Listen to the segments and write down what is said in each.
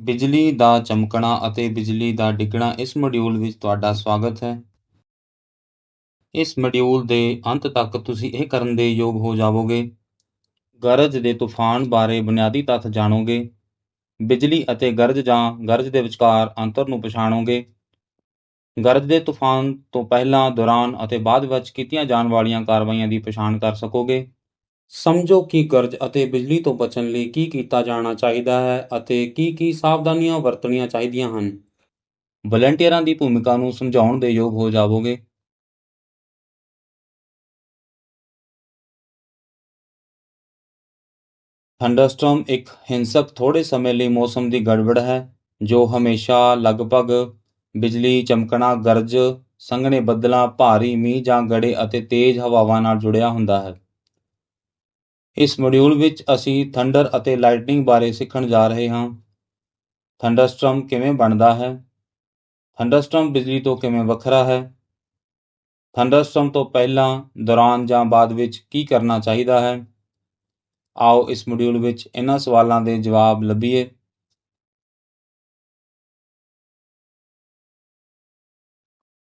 ਬਿਜਲੀ ਦਾ ਚਮਕਣਾ ਅਤੇ ਬਿਜਲੀ ਦਾ ਡਿੱਗਣਾ ਇਸ ਮੋਡਿਊਲ ਵਿੱਚ ਤੁਹਾਡਾ ਸਵਾਗਤ ਹੈ। ਇਸ ਮੋਡਿਊਲ ਦੇ ਅੰਤ ਤੱਕ ਤੁਸੀਂ ਇਹ ਕਰਨ ਦੇ ਯੋਗ ਹੋ ਜਾਵੋਗੇ। ਗਰਜ ਦੇ ਤੂਫਾਨ ਬਾਰੇ ਬੁਨਿਆਦੀ ਤੱਥ ਜਾਣੋਗੇ। ਬਿਜਲੀ ਅਤੇ ਗਰਜ ਜਾਂ ਗਰਜ ਦੇ ਵਿਚਕਾਰ ਅੰਤਰ ਨੂੰ ਪਛਾਣੋਗੇ। ਗਰਜ ਦੇ ਤੂਫਾਨ ਤੋਂ ਪਹਿਲਾਂ ਦੌਰਾਨ ਅਤੇ ਬਾਅਦ ਵਿੱਚ ਕੀਤੀਆਂ ਜਾਣ ਵਾਲੀਆਂ ਕਾਰਵਾਈਆਂ ਦੀ ਪਛਾਣ ਕਰ ਸਕੋਗੇ। ਸਮਝੋ ਕਿ ਗਰਜ ਅਤੇ ਬਿਜਲੀ ਤੋਂ ਬਚਣ ਲਈ ਕੀ ਕੀਤਾ ਜਾਣਾ ਚਾਹੀਦਾ ਹੈ ਅਤੇ ਕੀ ਕੀ ਸਾਵਧਾਨੀਆਂ ਵਰਤਣੀਆਂ ਚਾਹੀਦੀਆਂ ਹਨ। ਵਲੰਟੀਅਰਾਂ ਦੀ ਭੂਮਿਕਾ ਨੂੰ ਸਮਝਾਉਣ ਦੇ ਯੋਗ ਹੋ ਜਾਵੋਗੇ। ਥੰਡਰਸਟਰਮ ਇੱਕ ਹਿੰਸਕ ਥੋੜੇ ਸਮੇਂ ਲਈ ਮੌਸਮ ਦੀ ਗੜਬੜ ਹੈ, ਜੋ ਹਮੇਸ਼ਾ ਲਗਭਗ ਬਿਜਲੀ, ਚਮਕਣਾ, ਗਰਜ, ਸੰਘਣੇ ਬੱਦਲਾਂ, ਭਾਰੀ ਮੀਂਹ ਜਾਂ ਗੜੇ ਅਤੇ ਤੇਜ਼ ਹਵਾਵਾਂ ਨਾਲ ਜੁੜਿਆ ਹੁੰਦਾ ਹੈ। ਇਸ ਮੋਡਿਊਲ ਵਿੱਚ ਅਸੀਂ ਥੰਡਰ ਅਤੇ ਲਾਈਟਨਿੰਗ ਬਾਰੇ ਸਿੱਖਣ ਜਾ ਰਹੇ ਹਾਂ। ਥੰਡਰਸਟਰਮ ਕਿਵੇਂ ਬਣਦਾ ਹੈ? ਥੰਡਰਸਟਰਮ ਬਿਜਲੀ ਤੋਂ ਕਿਵੇਂ ਵੱਖਰਾ ਹੈ? ਥੰਡਰਸਟਰਮ ਤੋਂ ਪਹਿਲਾਂ, ਦੌਰਾਨ ਜਾਂ ਬਾਅਦ ਵਿੱਚ ਕੀ ਕਰਨਾ ਚਾਹੀਦਾ ਹੈ? ਆਓ ਇਸ ਮੋਡਿਊਲ ਵਿੱਚ ਇਹਨਾਂ ਸਵਾਲਾਂ ਦੇ ਜਵਾਬ ਲੱਭੀਏ।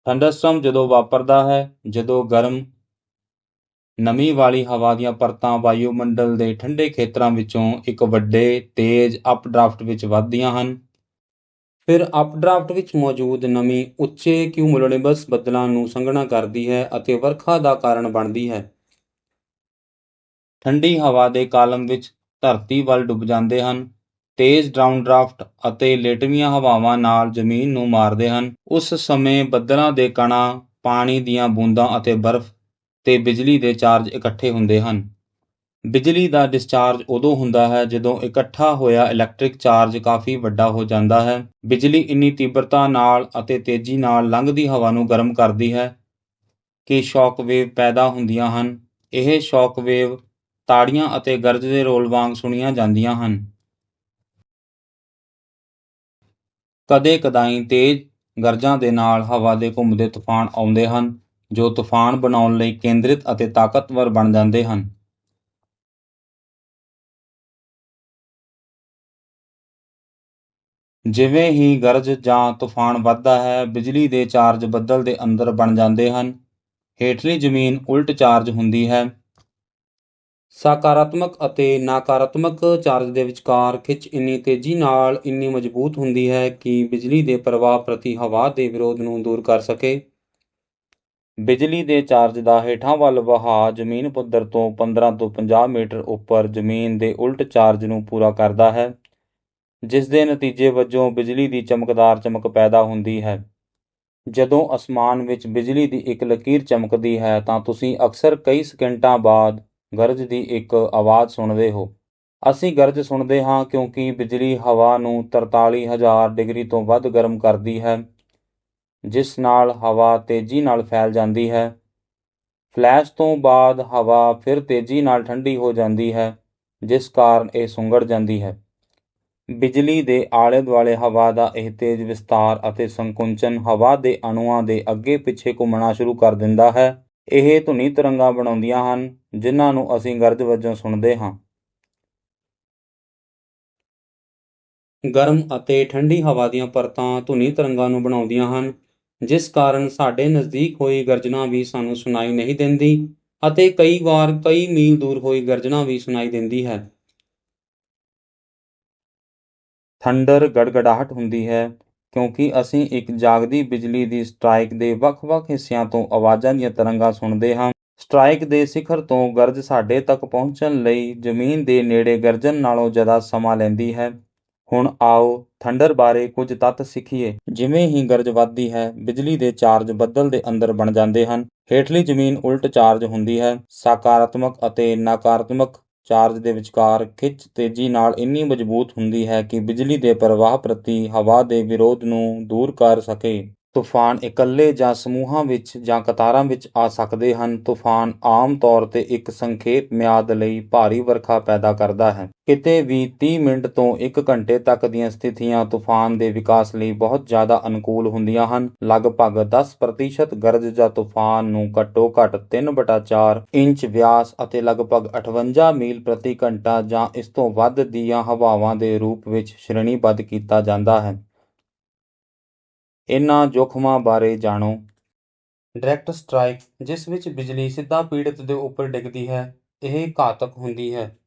ਥੰਡਰਸਟਰਮ ਜਦੋਂ ਵਾਪਰਦਾ ਹੈ, ਜਦੋਂ ਗਰਮ ਨਮੀ ਵਾਲੀ ਹਵਾ ਦੀਆਂ ਪਰਤਾਂ ਵਾਯੂਮੰਡਲ ਦੇ ਠੰਡੇ ਖੇਤਰਾਂ ਵਿੱਚੋਂ ਇੱਕ ਵੱਡੇ, ਤੇਜ਼ ਅਪਡਰਾਫਟ ਵਿੱਚ ਵੱਧਦੀਆਂ ਹਨ। ਫਿਰ ਅਪਡਰਾਫਟ ਵਿੱਚ ਮੌਜੂਦ ਨਮੀ ਉੱਚੇ ਕਿਊਮੁਲੇਨਿਬਸ ਬੱਦਲਾਂ ਨੂੰ ਸੰਘਣਾ ਕਰਦੀ ਹੈ ਅਤੇ ਵਰਖਾ ਦਾ ਕਾਰਨ ਬਣਦੀ ਹੈ। ਠੰਡੀ ਹਵਾ ਦੇ ਕਾਲਮ ਵਿੱਚ ਧਰਤੀ ਵੱਲ ਡੁੱਬ ਜਾਂਦੇ ਹਨ, ਤੇਜ਼ ਡਰਾਊਨਡਰਾਫਟ ਅਤੇ ਲੇਟਵੀਆਂ ਹਵਾਵਾਂ ਨਾਲ ਜ਼ਮੀਨ ਨੂੰ ਮਾਰਦੇ ਹਨ। ਉਸ ਸਮੇਂ ਬੱਦਲਾਂ ਦੇ ਕਣਾਂ, ਪਾਣੀ ਦੀਆਂ ਬੂੰਦਾਂ ਅਤੇ ਬਰਫ਼ ਤੇ ਬਿਜਲੀ ਦੇ ਚਾਰਜ ਇਕੱਠੇ ਹੁੰਦੇ ਹਨ। ਬਿਜਲੀ ਦਾ ਡਿਸਚਾਰਜ ਉਦੋਂ ਹੁੰਦਾ ਹੈ ਜਦੋਂ ਇਕੱਠਾ ਹੋਇਆ ਇਲੈਕਟ੍ਰਿਕ ਚਾਰਜ ਕਾਫੀ ਵੱਡਾ ਹੋ ਜਾਂਦਾ ਹੈ। ਬਿਜਲੀ ਇੰਨੀ ਤੀਬਰਤਾ ਨਾਲ ਅਤੇ ਤੇਜ਼ੀ ਨਾਲ ਲੰਘਦੀ ਹਵਾ ਨੂੰ ਗਰਮ ਕਰਦੀ ਹੈ ਕਿ ਸ਼ੌਕ ਵੇਵ ਪੈਦਾ ਹੁੰਦੀਆਂ ਹਨ। ਇਹ ਸ਼ੌਕ ਵੇਵ ਤਾੜੀਆਂ ਅਤੇ ਗਰਜ ਦੇ ਰੋਲ ਵਾਂਗ ਸੁਣੀਆਂ ਜਾਂਦੀਆਂ ਹਨ। ਕਦੇ ਕਦਾਈ ਤੇਜ਼ ਗਰਜਾਂ ਦੇ ਨਾਲ ਹਵਾ ਦੇ ਘੁੰਮਦੇ ਤੂਫਾਨ ਆਉਂਦੇ ਹਨ। ਜੋ ਤੂਫਾਨ ਬਣਾਉਣ ਲਈ ਕੇਂਦਰਿਤ ਅਤੇ ਤਾਕਤਵਰ ਬਣ ਜਾਂਦੇ ਹਨ। ਜਿਵੇਂ ਹੀ ਗਰਜ ਜਾਂ ਤੂਫਾਨ ਵੱਧਦਾ ਹੈ, ਬਿਜਲੀ ਦੇ ਚਾਰਜ ਬੱਦਲ ਦੇ ਅੰਦਰ ਬਣ ਜਾਂਦੇ ਹਨ। ਹੇਠਲੀ ਜ਼ਮੀਨ ਉਲਟ ਚਾਰਜ ਹੁੰਦੀ ਹੈ। ਸਕਾਰਾਤਮਕ ਅਤੇ ਨਕਾਰਾਤਮਕ ਚਾਰਜ ਦੇ ਵਿਚਕਾਰ ਖਿੱਚ ਇੰਨੀ ਤੇਜ਼ੀ ਨਾਲ ਇੰਨੀ ਮਜ਼ਬੂਤ ਹੁੰਦੀ ਹੈ ਕਿ ਬਿਜਲੀ ਦੇ ਪ੍ਰਵਾਹ ਪ੍ਰਤੀ ਹਵਾ ਦੇ ਵਿਰੋਧ ਨੂੰ ਦੂਰ ਕਰ ਸਕੇ। ਬਿਜਲੀ ਦੇ ਚਾਰਜ ਦਾ ਹੇਠਾਂ ਵੱਲ ਵਹਾਅ ਜ਼ਮੀਨ ਪੱਧਰ ਤੋਂ 15 ਤੋਂ 50 ਮੀਟਰ ਉੱਪਰ ਜ਼ਮੀਨ ਦੇ ਉਲਟ ਚਾਰਜ ਨੂੰ ਪੂਰਾ ਕਰਦਾ ਹੈ, ਜਿਸ ਦੇ ਨਤੀਜੇ ਵਜੋਂ ਬਿਜਲੀ ਦੀ ਚਮਕਦਾਰ ਚਮਕ ਪੈਦਾ ਹੁੰਦੀ ਹੈ। ਜਦੋਂ ਅਸਮਾਨ ਵਿੱਚ ਬਿਜਲੀ ਦੀ ਇੱਕ ਲਕੀਰ ਚਮਕਦੀ ਹੈ, ਤਾਂ ਤੁਸੀਂ ਅਕਸਰ ਕਈ ਸਕਿੰਟਾਂ ਬਾਅਦ ਗਰਜ ਦੀ ਇੱਕ ਆਵਾਜ਼ ਸੁਣਦੇ ਹੋ। ਅਸੀਂ ਗਰਜ ਸੁਣਦੇ ਹਾਂ ਕਿਉਂਕਿ ਬਿਜਲੀ ਹਵਾ ਨੂੰ 43000 ਡਿਗਰੀ ਤੋਂ ਵੱਧ ਗਰਮ ਕਰਦੀ ਹੈ। ਜਿਸ ਨਾਲ ਹਵਾ ਤੇਜ਼ੀ ਨਾਲ ਫੈਲ ਜਾਂਦੀ ਹੈ। ਫਲੈਸ਼ ਤੋਂ ਬਾਅਦ ਹਵਾ ਫਿਰ ਤੇਜ਼ੀ ਨਾਲ ਠੰਡੀ ਹੋ ਜਾਂਦੀ ਹੈ, ਜਿਸ ਕਾਰਨ ਇਹ ਸੁੰਗੜ ਜਾਂਦੀ ਹੈ। ਬਿਜਲੀ ਦੇ ਆਲੇ ਦੁਆਲੇ ਹਵਾ ਦਾ ਇਹ ਤੇਜ਼ ਵਿਸਤਾਰ ਅਤੇ ਸੰਕੁੰਚਨ ਹਵਾ ਦੇ ਅਣੂਆਂ ਦੇ ਅੱਗੇ ਪਿੱਛੇ ਘੁੰਮਣਾ ਸ਼ੁਰੂ ਕਰ ਦਿੰਦਾ ਹੈ। ਇਹ ਧੁਨੀ ਤਰੰਗਾਂ ਬਣਾਉਂਦੀਆਂ ਹਨ, ਜਿਨ੍ਹਾਂ ਨੂੰ ਅਸੀਂ ਗਰਜ ਵਜੋਂ ਸੁਣਦੇ ਹਾਂ। ਗਰਮ ਅਤੇ ਠੰਡੀ ਹਵਾ ਦੀਆਂ ਪਰਤਾਂ ਧੁਨੀ ਤਰੰਗਾਂ ਨੂੰ ਬਣਾਉਂਦੀਆਂ ਹਨ। ਜਿਸ ਕਾਰਨ ਸਾਡੇ ਨਜ਼ਦੀਕ ਹੋਈ ਗਰਜਨਾ ਵੀ ਸਾਨੂੰ ਸੁਣਾਈ ਨਹੀਂ ਦਿੰਦੀ ਅਤੇ ਕਈ ਵਾਰ ਕਈ ਮੀਲ ਦੂਰ ਹੋਈ ਗਰਜਨਾ ਵੀ ਸੁਣਾਈ ਦਿੰਦੀ ਹੈ। ਥੰਡਰ ਗੜਗੜਾਹਟ ਹੁੰਦੀ ਹੈ ਕਿਉਂਕਿ ਅਸੀਂ ਇੱਕ ਜਾਗਦੀ ਬਿਜਲੀ ਦੀ ਸਟ੍ਰਾਈਕ ਦੇ ਵੱਖ-ਵੱਖ ਹਿੱਸਿਆਂ ਤੋਂ ਆਵਾਜ਼ਾਂ ਦੀਆਂ ਤਰੰਗਾਂ ਸੁਣਦੇ ਹਾਂ। ਸਟ੍ਰਾਈਕ ਦੇ ਸਿਖਰ ਤੋਂ ਗਰਜ ਸਾਡੇ ਤੱਕ ਪਹੁੰਚਣ ਲਈ ਜ਼ਮੀਨ ਦੇ ਨੇੜੇ ਗਰਜਨ ਨਾਲੋਂ ਜ਼ਿਆਦਾ ਸਮਾਂ ਲੈਂਦੀ ਹੈ। ਹੁਣ ਆਓ ਥੰਡਰ ਬਾਰੇ ਕੁਝ ਤੱਤ ਸਿੱਖੀਏ। ਜਿਵੇਂ ਹੀ ਗਰਜ ਵੱਧਦੀ ਹੈ, ਬਿਜਲੀ ਦੇ ਚਾਰਜ ਬੱਦਲ ਦੇ ਅੰਦਰ ਬਣ ਜਾਂਦੇ ਹਨ। ਹੇਠਲੀ ਜ਼ਮੀਨ ਉਲਟ ਚਾਰਜ ਹੁੰਦੀ ਹੈ। ਸਕਾਰਾਤਮਕ ਅਤੇ ਨਕਾਰਾਤਮਕ ਚਾਰਜ ਦੇ ਵਿਚਕਾਰ ਖਿੱਚ ਤੇਜ਼ੀ ਨਾਲ ਇੰਨੀ ਮਜ਼ਬੂਤ ਹੁੰਦੀ ਹੈ ਕਿ ਬਿਜਲੀ ਦੇ ਪ੍ਰਵਾਹ ਪ੍ਰਤੀ ਹਵਾ ਦੇ ਵਿਰੋਧ ਨੂੰ ਦੂਰ ਕਰ ਸਕੇ। ਤੂਫਾਨ ਇਕੱਲੇ ਜਾਂ ਸਮੂਹਾਂ ਵਿੱਚ ਜਾਂ ਕਤਾਰਾਂ ਵਿੱਚ ਆ ਸਕਦੇ ਹਨ। ਤੂਫਾਨ ਆਮ ਤੌਰ ਤੇ ਇੱਕ ਸੰਖੇਪ ਮਿਆਦ ਲਈ ਭਾਰੀ ਵਰਖਾ ਪੈਦਾ ਕਰਦਾ ਹੈ। ਕਿਤੇ ਵੀ ਤੀਹ ਮਿੰਟ ਤੋਂ ਇੱਕ ਘੰਟੇ ਤੱਕ ਦੀਆਂ ਸਥਿਤੀਆਂ ਤੂਫਾਨ ਦੇ ਵਿਕਾਸ ਲਈ ਬਹੁਤ ਜ਼ਿਆਦਾ ਅਨੁਕੂਲ ਹੁੰਦੀਆਂ ਹਨ। ਲਗਭਗ 10% ਗਰਜ ਜਾਂ ਤੂਫਾਨ ਨੂੰ ਘੱਟੋ ਘੱਟ 3/4 ਇੰਚ ਵਿਆਸ ਅਤੇ ਲਗਭਗ 58 ਮੀਲ ਪ੍ਰਤੀ ਘੰਟਾ ਜਾਂ ਇਸ ਤੋਂ ਵੱਧ ਦੀਆਂ ਹਵਾਵਾਂ ਦੇ ਰੂਪ ਵਿੱਚ ਸ਼੍ਰੇਣੀਬੱਧ ਕੀਤਾ ਜਾਂਦਾ ਹੈ। ਇਨ੍ਹਾਂ ਜੋਖਮਾਂ ਬਾਰੇ ਜਾਣੋ। ਡਾਇਰੈਕਟ ਸਟ੍ਰਾਈਕ ਜਿਸ ਵਿੱਚ ਬਿਜਲੀ ਸਿੱਧਾ ਪੀੜਤ ਦੇ ਉੱਪਰ ਡਿੱਗਦੀ ਹੈ ਇਹ ਘਾਤਕ ਹੁੰਦੀ ਹੈ।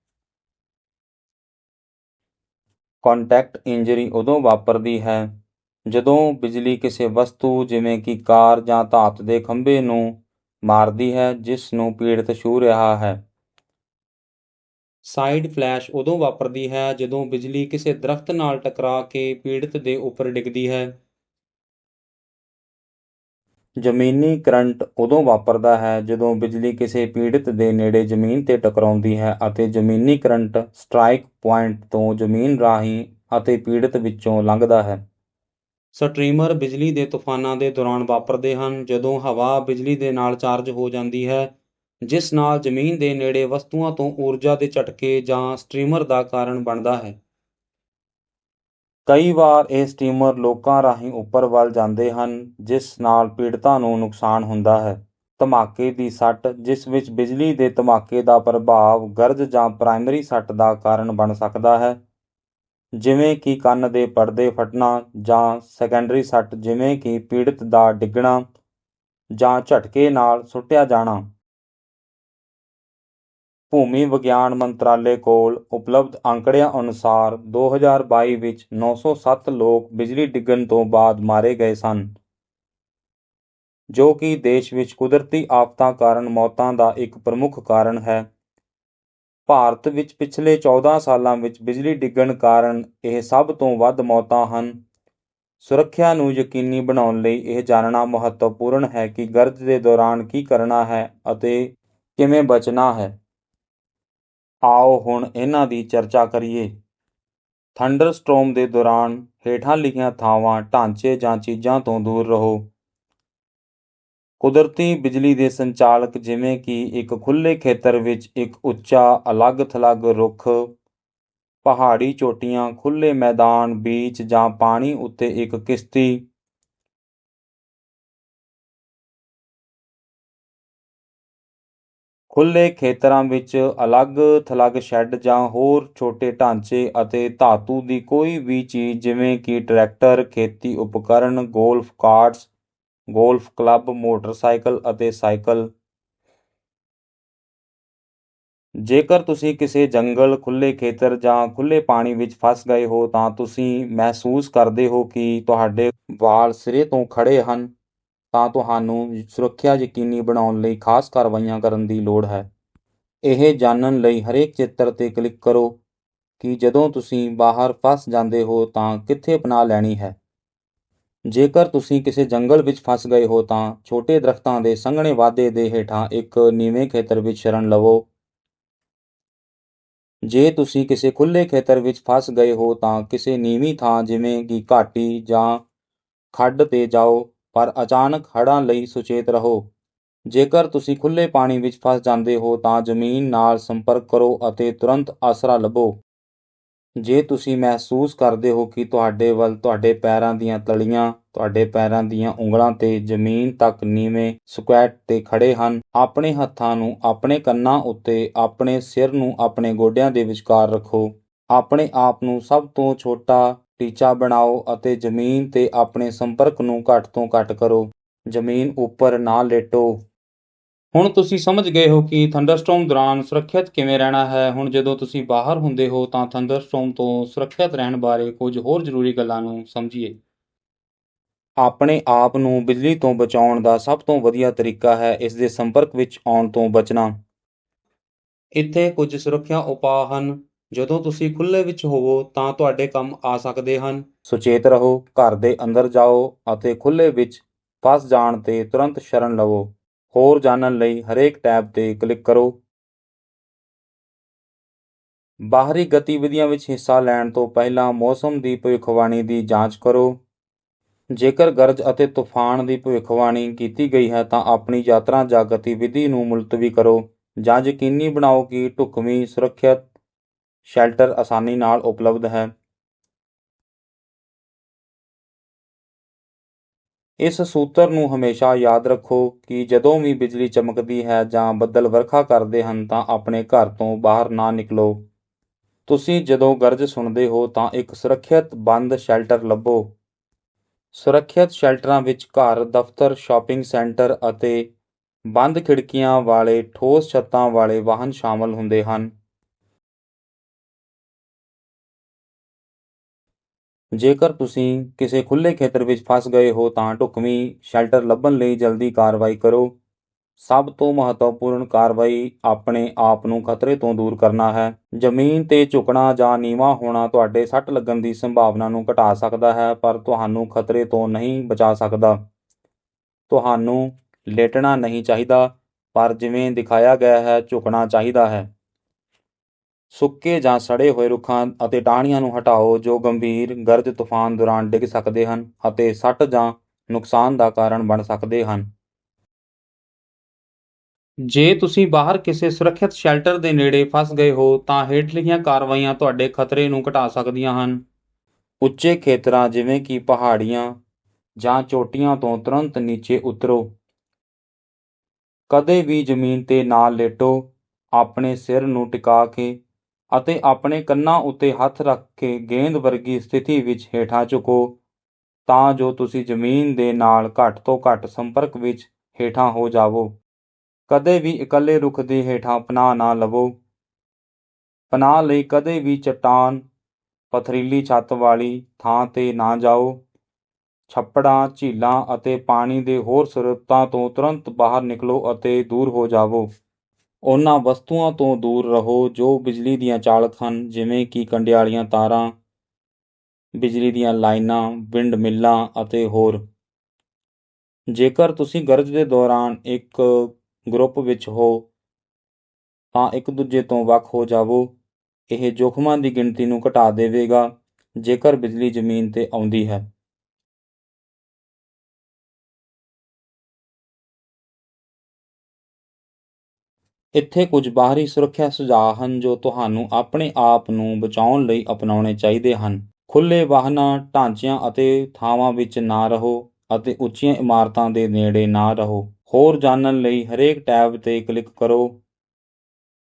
ਕੰਟੈਕਟ ਇੰਜਰੀ ਉਦੋਂ ਵਾਪਰਦੀ ਹੈ ਜਦੋਂ ਬਿਜਲੀ ਕਿਸੇ ਵਸਤੂ ਜਿਵੇਂ ਕਿ ਕਾਰ ਜਾਂ ਧਾਤ ਦੇ ਖੰਭੇ ਨੂੰ ਮਾਰਦੀ ਹੈ ਜਿਸ ਨੂੰ ਪੀੜਤ ਛੂ ਰਿਹਾ ਹੈ। ਸਾਈਡ ਫਲੈਸ਼ ਉਦੋਂ ਵਾਪਰਦੀ ਹੈ ਜਦੋਂ ਬਿਜਲੀ ਕਿਸੇ ਦਰਖਤ ਨਾਲ ਟਕਰਾ ਕੇ ਪੀੜਤ ਦੇ ਉੱਪਰ ਡਿੱਗਦੀ ਹੈ। ਜ਼ਮੀਨੀ ਕਰੰਟ ਉਦੋਂ ਵਾਪਰਦਾ ਹੈ ਜਦੋਂ ਬਿਜਲੀ ਕਿਸੇ ਪੀੜਤ ਦੇ ਨੇੜੇ ਜ਼ਮੀਨ ਤੇ ਟਕਰਾਉਂਦੀ ਹੈ ਅਤੇ ਜ਼ਮੀਨੀ ਕਰੰਟ ਸਟ੍ਰਾਈਕ ਪੁਆਇੰਟ ਤੋਂ ਜ਼ਮੀਨ ਰਾਹੀਂ ਅਤੇ ਪੀੜਤ ਵਿੱਚੋਂ ਲੰਘਦਾ ਹੈ। ਸਟ੍ਰੀਮਰ ਬਿਜਲੀ ਦੇ ਤੂਫਾਨਾਂ ਦੇ ਦੌਰਾਨ ਵਾਪਰਦੇ ਹਨ ਜਦੋਂ ਹਵਾ ਬਿਜਲੀ ਦੇ ਨਾਲ ਚਾਰਜ ਹੋ ਜਾਂਦੀ ਹੈ, ਜਿਸ ਨਾਲ ਜ਼ਮੀਨ ਦੇ ਨੇੜੇ ਵਸਤੂਆਂ ਤੋਂ ਊਰਜਾ ਦੇ ਝਟਕੇ ਜਾਂ ਸਟ੍ਰੀਮਰ ਦਾ ਕਾਰਨ ਬਣਦਾ ਹੈ। ਕਈ ਵਾਰ ਇਹ ਸਟੀਮਰ ਲੋਕਾਂ ਰਾਹੀਂ ਉੱਪਰ ਵੱਲ ਜਾਂਦੇ ਹਨ, ਜਿਸ ਨਾਲ ਪੀੜਤਾਂ ਨੂੰ ਨੁਕਸਾਨ ਹੁੰਦਾ ਹੈ। ਧਮਾਕੇ ਦੀ ਸੱਟ, ਜਿਸ ਵਿੱਚ ਬਿਜਲੀ ਦੇ ਧਮਾਕੇ ਦਾ ਪ੍ਰਭਾਵ ਗਰਜ ਜਾਂ ਪ੍ਰਾਇਮਰੀ ਸੱਟ ਦਾ ਕਾਰਨ ਬਣ ਸਕਦਾ ਹੈ। ਜਿਵੇਂ ਕਿ ਕੰਨ ਦੇ ਪਰਦੇ ਫਟਣਾ ਜਾਂ ਸੈਕੰਡਰੀ ਸੱਟ, ਜਿਵੇਂ ਕਿ ਪੀੜਤ ਦਾ ਡਿੱਗਣਾ ਜਾਂ ਝਟਕੇ ਨਾਲ ਸੁੱਟਿਆ ਜਾਣਾ। ਭੂਮੀ ਵਿਗਿਆਨ ਮੰਤਰਾਲੇ ਕੋਲ ਉਪਲਬਧ ਅੰਕੜਿਆਂ ਅਨੁਸਾਰ 2022 ਵਿੱਚ 907 ਲੋਕ ਬਿਜਲੀ ਡਿੱਗਣ ਤੋਂ ਬਾਅਦ ਮਾਰੇ ਗਏ ਸਨ, ਜੋ ਕਿ ਦੇਸ਼ ਵਿੱਚ ਕੁਦਰਤੀ ਆਫਤਾਂ ਕਾਰਨ ਮੌਤਾਂ ਦਾ ਇੱਕ ਪ੍ਰਮੁੱਖ ਕਾਰਨ ਹੈ। ਭਾਰਤ ਵਿੱਚ ਪਿਛਲੇ 14 ਸਾਲਾਂ ਵਿੱਚ ਬਿਜਲੀ ਡਿੱਗਣ ਕਾਰਨ ਇਹ ਸਭ ਤੋਂ ਵੱਧ ਮੌਤਾਂ ਹਨ। ਸੁਰੱਖਿਆ ਨੂੰ ਯਕੀਨੀ ਬਣਾਉਣ ਲਈ ਇਹ ਜਾਣਨਾ ਮਹੱਤਵਪੂਰਨ ਹੈ ਕਿ ਗਰਜ ਦੇ ਦੌਰਾਨ ਕੀ ਕਰਨਾ ਹੈ ਅਤੇ ਕਿਵੇਂ ਬਚਣਾ ਹੈ। ਆਓ ਹੁਣ ਇਹਨਾਂ ਦੀ ਚਰਚਾ ਕਰੀਏ। ਥੰਡਰਸਟੋਰਮ ਦੇ ਦੌਰਾਨ ਹੇਠਾਂ ਲਿਖੀਆਂ ਥਾਵਾਂ, ਢਾਂਚੇ ਜਾਂ ਚੀਜ਼ਾਂ ਤੋਂ ਦੂਰ ਰਹੋ। ਕੁਦਰਤੀ ਬਿਜਲੀ ਦੇ ਸੰਚਾਲਕ ਜਿਵੇਂ ਕਿ ਇੱਕ ਖੁੱਲੇ ਖੇਤਰ ਵਿੱਚ ਇੱਕ ਉੱਚਾ, ਅਲੱਗ-ਥਲੱਗ ਰੁੱਖ, ਪਹਾੜੀ ਚੋਟੀਆਂ ਖੁੱਲੇ ਮੈਦਾਨ, ਬੀਚ ਜਾਂ ਪਾਣੀ ਉੱਤੇ ਇੱਕ ਕਿਸ਼ਤੀ ਖੁੱਲੇ ਖੇਤਰਾਂ ਵਿੱਚ ਅਲੱਗ-ਥਲੱਗ ਸ਼ੈੱਡ ਜਾਂ ਹੋਰ ਛੋਟੇ ਢਾਂਚੇ ਅਤੇ ਧਾਤੂ ਦੀ ਕੋਈ ਵੀ ਚੀਜ਼ ਜਿਵੇਂ ਕਿ ਟਰੈਕਟਰ, ਖੇਤੀ ਉਪਕਰਣ golf carts, golf club, motorcycle ਅਤੇ ਸਾਈਕਲ। ਜੇਕਰ ਤੁਸੀਂ ਕਿਸੇ ਜੰਗਲ ਖੁੱਲੇ ਖੇਤਰ ਜਾਂ ਖੁੱਲੇ ਪਾਣੀ ਵਿੱਚ ਫਸ ਗਏ ਹੋ ਤਾਂ ਤੁਸੀਂ ਮਹਿਸੂਸ ਕਰਦੇ ਹੋ ਕਿ ਤੁਹਾਡੇ ਵਾਲ ਸਿਰੇ ਤੋਂ ਖੜ੍ਹੇ ਹਨ। ਤਾਂ ਤੁਹਾਨੂੰ ਸੁਰੱਖਿਆ ਯਕੀਨੀ ਬਣਾਉਣ ਲਈ ਖਾਸ ਕਾਰਵਾਈਆਂ ਕਰਨ ਦੀ ਲੋੜ ਹੈ। ਇਹ ਜਾਣਨ ਲਈ ਹਰੇਕ ਚਿੱਤਰ ਤੇ ਕਲਿੱਕ ਕਰੋ ਕਿ ਜਦੋਂ ਤੁਸੀਂ ਬਾਹਰ ਫਸ ਜਾਂਦੇ ਹੋ ਤਾਂ ਕਿੱਥੇ ਪਨਾਹ ਲੈਣੀ ਹੈ। ਜੇਕਰ ਤੁਸੀਂ ਕਿਸੇ ਜੰਗਲ ਵਿੱਚ ਫਸ ਗਏ ਹੋ ਤਾਂ ਛੋਟੇ ਦਰਖਤਾਂ ਦੇ ਸੰਘਣੇ ਵਾਧੇ ਦੇ ਹੇਠਾਂ ਇੱਕ ਨੀਵੇਂ ਖੇਤਰ ਵਿੱਚ ਸ਼ਰਨ ਲਵੋ। ਜੇ ਤੁਸੀਂ ਕਿਸੇ ਖੁੱਲੇ ਖੇਤਰ ਵਿੱਚ ਫਸ ਗਏ ਹੋ ਤਾਂ ਕਿਸੇ ਨੀਵੀਂ ਥਾਂ ਜਿਵੇਂ ਕਿ ਘਾਟੀ ਜਾਂ ਖੱਡ ਤੇ ਜਾਓ। ਪਰ ਅਚਾਨਕ ਹੜ੍ਹਾਂ ਲਈ ਸੁਚੇਤ ਰਹੋ। ਜੇਕਰ ਤੁਸੀਂ ਖੁੱਲੇ ਪਾਣੀ ਵਿੱਚ ਫਸ ਜਾਂਦੇ ਹੋ, ਤਾਂ ਜ਼ਮੀਨ ਨਾਲ ਸੰਪਰਕ ਕਰੋ ਅਤੇ ਤੁਰੰਤ ਆਸਰਾ ਲੱਭੋ। ਜੇ ਤੁਸੀਂ ਮਹਿਸੂਸ ਕਰਦੇ ਹੋ ਕਿ ਤੁਹਾਡੇ ਵੱਲ ਤੁਹਾਡੇ ਪੈਰਾਂ ਦੀਆਂ ਤਲੀਆਂ, ਤੁਹਾਡੇ ਪੈਰਾਂ ਦੀਆਂ ਉਂਗਲਾਂ ਤੇ ਜ਼ਮੀਨ ਤੱਕ ਨੀਵੇਂ ਸਕੁਐਟ ਤੇ ਖੜੇ ਹਨ, ਆਪਣੇ ਹੱਥਾਂ ਨੂੰ ਆਪਣੇ ਕੰਨਾਂ ਉੱਤੇ, ਆਪਣੇ ਸਿਰ ਨੂੰ ਆਪਣੇ ਗੋਡਿਆਂ ਦੇ ਵਿਚਕਾਰ ਰੱਖੋ। ਆਪਣੇ ਆਪ ਨੂੰ ਸਭ ਤੋਂ ਛੋਟਾ ਟੀਚਾ ਬਣਾਓ ਅਤੇ ਜ਼ਮੀਨ ਤੇ ਆਪਣੇ ਸੰਪਰਕ ਨੂੰ ਘੱਟ ਤੋਂ ਘੱਟ ਕਰੋ। ਜ਼ਮੀਨ ਉੱਪਰ ਨਾ ਲੇਟੋ। ਹੁਣ ਤੁਸੀਂ ਸਮਝ ਗਏ ਹੋ ਕਿ ਥੰਡਰਸਟੋਰਮ ਦੌਰਾਨ ਸੁਰੱਖਿਅਤ ਕਿਵੇਂ ਰਹਿਣਾ ਹੈ। ਹੁਣ ਜਦੋਂ ਤੁਸੀਂ ਬਾਹਰ ਹੁੰਦੇ ਹੋ ਤਾਂ ਥੰਡਰਸਟੋਰਮ ਤੋਂ ਸੁਰੱਖਿਅਤ ਰਹਿਣ ਬਾਰੇ ਕੁਝ ਹੋਰ ਜ਼ਰੂਰੀ ਗੱਲਾਂ ਨੂੰ ਸਮਝੀਏ। ਆਪਣੇ ਆਪ ਨੂੰ ਬਿਜਲੀ ਤੋਂ ਬਚਾਉਣ ਦਾ ਸਭ ਤੋਂ ਵਧੀਆ ਤਰੀਕਾ ਹੈ ਇਸ ਦੇ ਸੰਪਰਕ ਵਿੱਚ ਆਉਣ ਤੋਂ ਬਚਣਾ। ਇੱਥੇ ਕੁਝ ਸੁਰੱਖਿਆ ਉਪਾਅ ਹਨ। ਜਦੋਂ ਤੁਸੀਂ ਖੁੱਲ੍ਹੇ ਵਿੱਚ ਹੋਵੋ ਤਾਂ ਤੁਹਾਡੇ ਕੰਮ ਆ ਸਕਦੇ ਹਨ। ਸੁਚੇਤ ਰਹੋ, ਘਰ ਦੇ ਅੰਦਰ ਜਾਓ ਅਤੇ ਖੁੱਲ੍ਹੇ ਵਿੱਚ ਫਸ ਜਾਣ ਤੇ ਤੁਰੰਤ ਸ਼ਰਨ ਲਵੋ। ਹੋਰ ਜਾਣਨ ਲਈ ਹਰੇਕ ਟੈਬ ਤੇ ਕਲਿੱਕ ਕਰੋ। ਬਾਹਰੀ ਗਤੀਵਿਧੀਆਂ ਵਿੱਚ ਹਿੱਸਾ ਲੈਣ ਤੋਂ ਪਹਿਲਾਂ ਮੌਸਮ ਦੀ ਭਵਿੱਖਬਾਣੀ ਦੀ ਜਾਂਚ ਕਰੋ। ਜੇਕਰ ਗਰਜ ਅਤੇ ਤੂਫਾਨ ਦੀ ਭਵਿੱਖਬਾਣੀ ਕੀਤੀ ਗਈ ਹੈ ਤਾਂ ਆਪਣੀ ਯਾਤਰਾ ਜਾਂ ਗਤੀਵਿਧੀ ਨੂੰ ਮੁਲਤਵੀ ਕਰੋ। ਜਾਂ ਯਕੀਨੀ ਬਣਾਓ ਕਿ ਢੁਕਵੀਂ, ਸੁਰੱਖਿਅਤ ਸ਼ੈਲਟਰ ਆਸਾਨੀ ਨਾਲ ਉਪਲਬਧ ਹੈ। ਇਸ ਸੂਤਰ ਨੂੰ ਹਮੇਸ਼ਾ ਯਾਦ ਰੱਖੋ ਕਿ ਜਦੋਂ ਵੀ ਬਿਜਲੀ ਚਮਕਦੀ ਹੈ ਜਾਂ ਬੱਦਲ ਵਰਖਾ ਕਰਦੇ ਹਨ ਤਾਂ ਆਪਣੇ ਘਰ ਤੋਂ ਬਾਹਰ ਨਾ ਨਿਕਲੋ। ਤੁਸੀਂ ਜਦੋਂ ਗਰਜ ਸੁਣਦੇ ਹੋ ਤਾਂ ਇੱਕ ਸੁਰੱਖਿਅਤ ਬੰਦ ਸ਼ੈਲਟਰ ਲੱਭੋ। ਸੁਰੱਖਿਅਤ ਸ਼ੈਲਟਰਾਂ ਵਿੱਚ ਘਰ, ਦਫ਼ਤਰ, ਸ਼ਾਪਿੰਗ ਸੈਂਟਰ ਅਤੇ ਬੰਦ ਖਿੜਕੀਆਂ ਵਾਲੇ ਠੋਸ ਛੱਤਾਂ ਵਾਲੇ ਵਾਹਨ ਸ਼ਾਮਲ ਹੁੰਦੇ ਹਨ। ਜੇਕਰ ਤੁਸੀਂ ਕਿਸੇ ਖੁੱਲ੍ਹੇ ਖੇਤਰ ਵਿੱਚ ਫਸ ਗਏ ਹੋ ਤਾਂ ਢੁਕਵੀਂ ਸ਼ੈਲਟਰ ਲੱਭਣ ਲਈ ਜਲਦੀ ਕਾਰਵਾਈ ਕਰੋ। ਸਭ ਤੋਂ ਮਹੱਤਵਪੂਰਨ ਕਾਰਵਾਈ ਆਪਣੇ ਆਪ ਨੂੰ ਖਤਰੇ ਤੋਂ ਦੂਰ ਕਰਨਾ ਹੈ। ਜ਼ਮੀਨ ਤੇ ਝੁਕਣਾ ਜਾਂ ਨੀਵਾਂ ਹੋਣਾ ਤੁਹਾਡੇ ਸੱਟ ਲੱਗਣ ਦੀ ਸੰਭਾਵਨਾ ਨੂੰ ਘਟਾ ਸਕਦਾ ਹੈ, ਪਰ ਤੁਹਾਨੂੰ ਖਤਰੇ ਤੋਂ ਨਹੀਂ ਬਚਾ ਸਕਦਾ। ਤੁਹਾਨੂੰ ਲੇਟਣਾ ਨਹੀਂ ਚਾਹੀਦਾ, ਪਰ ਜਿਵੇਂ ਦਿਖਾਇਆ ਗਿਆ ਹੈ, ਝੁਕਣਾ ਚਾਹੀਦਾ ਹੈ। ਸੁੱਕੇ ਜਾਂ ਸੜੇ ਹੋਏ ਰੁੱਖਾਂ ਅਤੇ ਟਾਹਣੀਆਂ ਨੂੰ ਹਟਾਓ ਜੋ ਗੰਭੀਰ ਗਰਜ ਤੂਫਾਨ ਦੌਰਾਨ ਡਿੱਗ ਸਕਦੇ ਹਨ ਅਤੇ ਸੱਟ ਜਾਂ ਨੁਕਸਾਨ ਦਾ ਕਾਰਨ ਬਣ ਸਕਦੇ ਹਨ। ਜੇ ਤੁਸੀਂ ਬਾਹਰ ਕਿਸੇ ਸੁਰੱਖਿਅਤ ਸ਼ੈਲਟਰ ਦੇ ਨੇੜੇ ਫਸ ਗਏ ਹੋ ਤਾਂ ਹੇਠ ਲਿਖੀਆਂ ਕਾਰਵਾਈਆਂ ਤੁਹਾਡੇ ਖਤਰੇ ਨੂੰ ਘਟਾ ਸਕਦੀਆਂ ਹਨ। ਉੱਚੇ ਖੇਤਰਾਂ ਜਿਵੇਂ ਕਿ ਪਹਾੜੀਆਂ ਜਾਂ ਚੋਟੀਆਂ ਤੋਂ ਤੁਰੰਤ ਨੀਚੇ ਉਤਰੋ। ਕਦੇ ਵੀ ਜ਼ਮੀਨ ਤੇ ਨਾ ਲੇਟੋ। ਆਪਣੇ ਸਿਰ ਨੂੰ ਟਿਕਾ ਕੇ ਅਤੇ ਆਪਣੇ ਕੰਨਾਂ ਉੱਤੇ ਹੱਥ ਰੱਖ ਕੇ ਗੇਂਦ ਵਰਗੀ ਸਥਿਤੀ ਵਿੱਚ ਹੇਠਾਂ ਝੁਕੋ, ਤਾਂ ਜੋ ਤੁਸੀਂ ਜ਼ਮੀਨ ਦੇ ਨਾਲ ਘੱਟ ਤੋਂ ਘੱਟ ਸੰਪਰਕ ਵਿੱਚ ਹੇਠਾਂ ਹੋ ਜਾਵੋ। ਕਦੇ ਵੀ ਇਕੱਲੇ ਰੁੱਖ ਦੇ ਹੇਠਾਂ ਪਨਾਹ ਨਾ ਲਵੋ। ਪਨਾਹ ਲਈ ਕਦੇ ਵੀ ਚਟਾਨ, ਪਥਰੀਲੀ ਛੱਤ ਵਾਲੀ ਥਾਂ ਤੇ ਨਾ ਜਾਓ। ਛੱਪੜਾਂ, ਝੀਲਾਂ ਅਤੇ ਪਾਣੀ ਦੇ ਹੋਰ ਸਰੋਤਾਂ ਤੋਂ ਤੁਰੰਤ ਬਾਹਰ ਨਿਕਲੋ ਅਤੇ ਦੂਰ ਹੋ ਜਾਵੋ। ਉਹਨਾਂ ਵਸਤੂਆਂ ਤੋਂ ਦੂਰ ਰਹੋ ਜੋ ਬਿਜਲੀ ਦੀਆਂ ਚਾਲਕ ਹਨ, ਜਿਵੇਂ ਕਿ ਕੰਡਿਆਲੀਆਂ ਤਾਰਾਂ, ਬਿਜਲੀ ਦੀਆਂ ਲਾਈਨਾਂ, ਵਿੰਡ ਮਿੱਲਾਂ ਅਤੇ ਹੋਰ। ਜੇਕਰ ਤੁਸੀਂ ਗਰਜ ਦੇ ਦੌਰਾਨ ਇੱਕ ਗਰੁੱਪ ਵਿੱਚ ਹੋ, ਤਾਂ ਇੱਕ ਦੂਜੇ ਤੋਂ ਵੱਖ ਹੋ ਜਾਵੋ। ਇਹ ਜੋਖਮਾਂ ਦੀ ਗਿਣਤੀ ਨੂੰ ਘਟਾ ਦੇਵੇਗਾ, ਜੇਕਰ ਬਿਜਲੀ ਜ਼ਮੀਨ ਤੇ ਆਉਂਦੀ ਹੈ। ਇੱਥੇ ਕੁਝ ਬਾਹਰੀ ਸੁਰੱਖਿਆ ਸੁਝਾਅ ਹਨ ਜੋ ਤੁਹਾਨੂੰ ਆਪਣੇ ਆਪ ਨੂੰ ਬਚਾਉਣ ਲਈ ਅਪਣਾਉਣੇ ਚਾਹੀਦੇ ਹਨ। ਖੁੱਲ੍ਹੇ ਵਾਹਨਾਂ, ਢਾਂਚਿਆਂ ਅਤੇ ਥਾਵਾਂ ਵਿੱਚ ਨਾ ਰਹੋ ਅਤੇ ਉੱਚੀਆਂ ਇਮਾਰਤਾਂ ਦੇ ਨੇੜੇ ਨਾ ਰਹੋ। ਹੋਰ ਜਾਣਨ ਲਈ ਹਰੇਕ ਟੈਬ ਤੇ ਕਲਿੱਕ ਕਰੋ।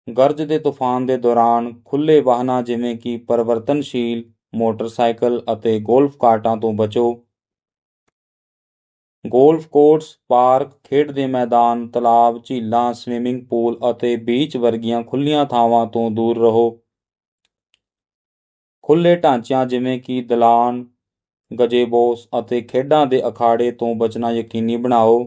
ਗਰਜ ਦੇ ਤੂਫਾਨ ਦੇ ਦੌਰਾਨ ਖੁੱਲ੍ਹੇ ਵਾਹਨਾਂ ਜਿਵੇਂ ਕਿ ਪਰਿਵਰਤਨਸ਼ੀਲ ਮੋਟਰਸਾਈਕਲ ਅਤੇ ਗੋਲਫ ਕਾਰਟਾਂ ਤੋਂ ਬਚੋ। ਗੋਲਫ ਕੋਰਸ ਪਾਰਕ, ਖੇਡ ਦੇ ਮੈਦਾਨ, ਤਲਾਬ, ਝੀਲਾਂ, ਸਵਿਮਿੰਗ ਪੂਲ ਅਤੇ ਬੀਚ ਵਰਗੀਆਂ ਖੁੱਲ੍ਹੀਆਂ ਥਾਵਾਂ ਤੋਂ ਦੂਰ ਰਹੋ। ਖੁੱਲ੍ਹੇ ਢਾਂਚਿਆਂ ਜਿਵੇਂ ਕਿ ਦਲਾਨ, ਗਜੇਬੋਸ ਅਤੇ ਖੇਡਾਂ ਦੇ ਅਖਾੜੇ ਤੋਂ ਬਚਣਾ ਯਕੀਨੀ ਬਣਾਓ।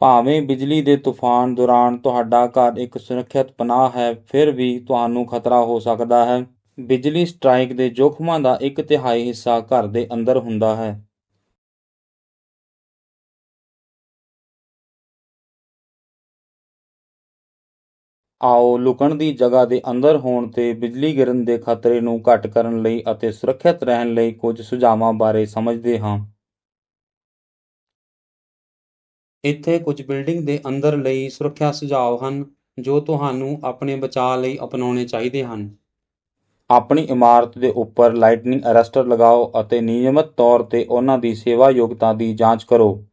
ਭਾਵੇਂ ਬਿਜਲੀ ਦੇ ਤੂਫਾਨ ਦੌਰਾਨ ਤੁਹਾਡਾ ਘਰ ਇੱਕ ਸੁਰੱਖਿਅਤ ਪਨਾਹ ਹੈ, ਫਿਰ ਵੀ ਤੁਹਾਨੂੰ ਖਤਰਾ ਹੋ ਸਕਦਾ ਹੈ। ਬਿਜਲੀ ਸਟ੍ਰਾਈਕ ਦੇ ਜੋਖਮਾਂ ਦਾ ਇੱਕ ਤਿਹਾਈ ਹਿੱਸਾ ਘਰ ਦੇ ਅੰਦਰ ਹੁੰਦਾ ਹੈ। ਆਓ ਲੁਕਣ ਦੀ ਜਗ੍ਹਾ ਦੇ ਅੰਦਰ ਹੋਣ ਤੇ ਬਿਜਲੀ ਗਿਰਨ ਦੇ ਖਤਰੇ ਨੂੰ ਘੱਟ ਕਰਨ ਲਈ ਅਤੇ ਸੁਰੱਖਿਅਤ ਰਹਿਣ ਲਈ ਕੁਝ ਸੁਝਾਵਾਂ ਬਾਰੇ ਸਮਝਦੇ ਹਾਂ। ਇੱਥੇ ਕੁਝ ਬਿਲਡਿੰਗ ਦੇ ਅੰਦਰ ਲਈ ਸੁਰੱਖਿਆ ਸੁਝਾਅ ਹਨ ਜੋ ਤੁਹਾਨੂੰ ਆਪਣੇ ਬਚਾਅ ਲਈ ਅਪਣਾਉਣੇ ਚਾਹੀਦੇ ਹਨ। ਆਪਣੀ ਇਮਾਰਤ ਦੇ ਉੱਪਰ ਲਾਈਟਨਿੰਗ ਅਰੈਸਟਰ ਲਗਾਓ ਅਤੇ ਨਿਯਮਤ ਤੌਰ ਤੇ ਉਹਨਾਂ ਦੀ ਸੇਵਾ ਯੋਗਤਾ ਦੀ ਜਾਂਚ ਕਰੋ।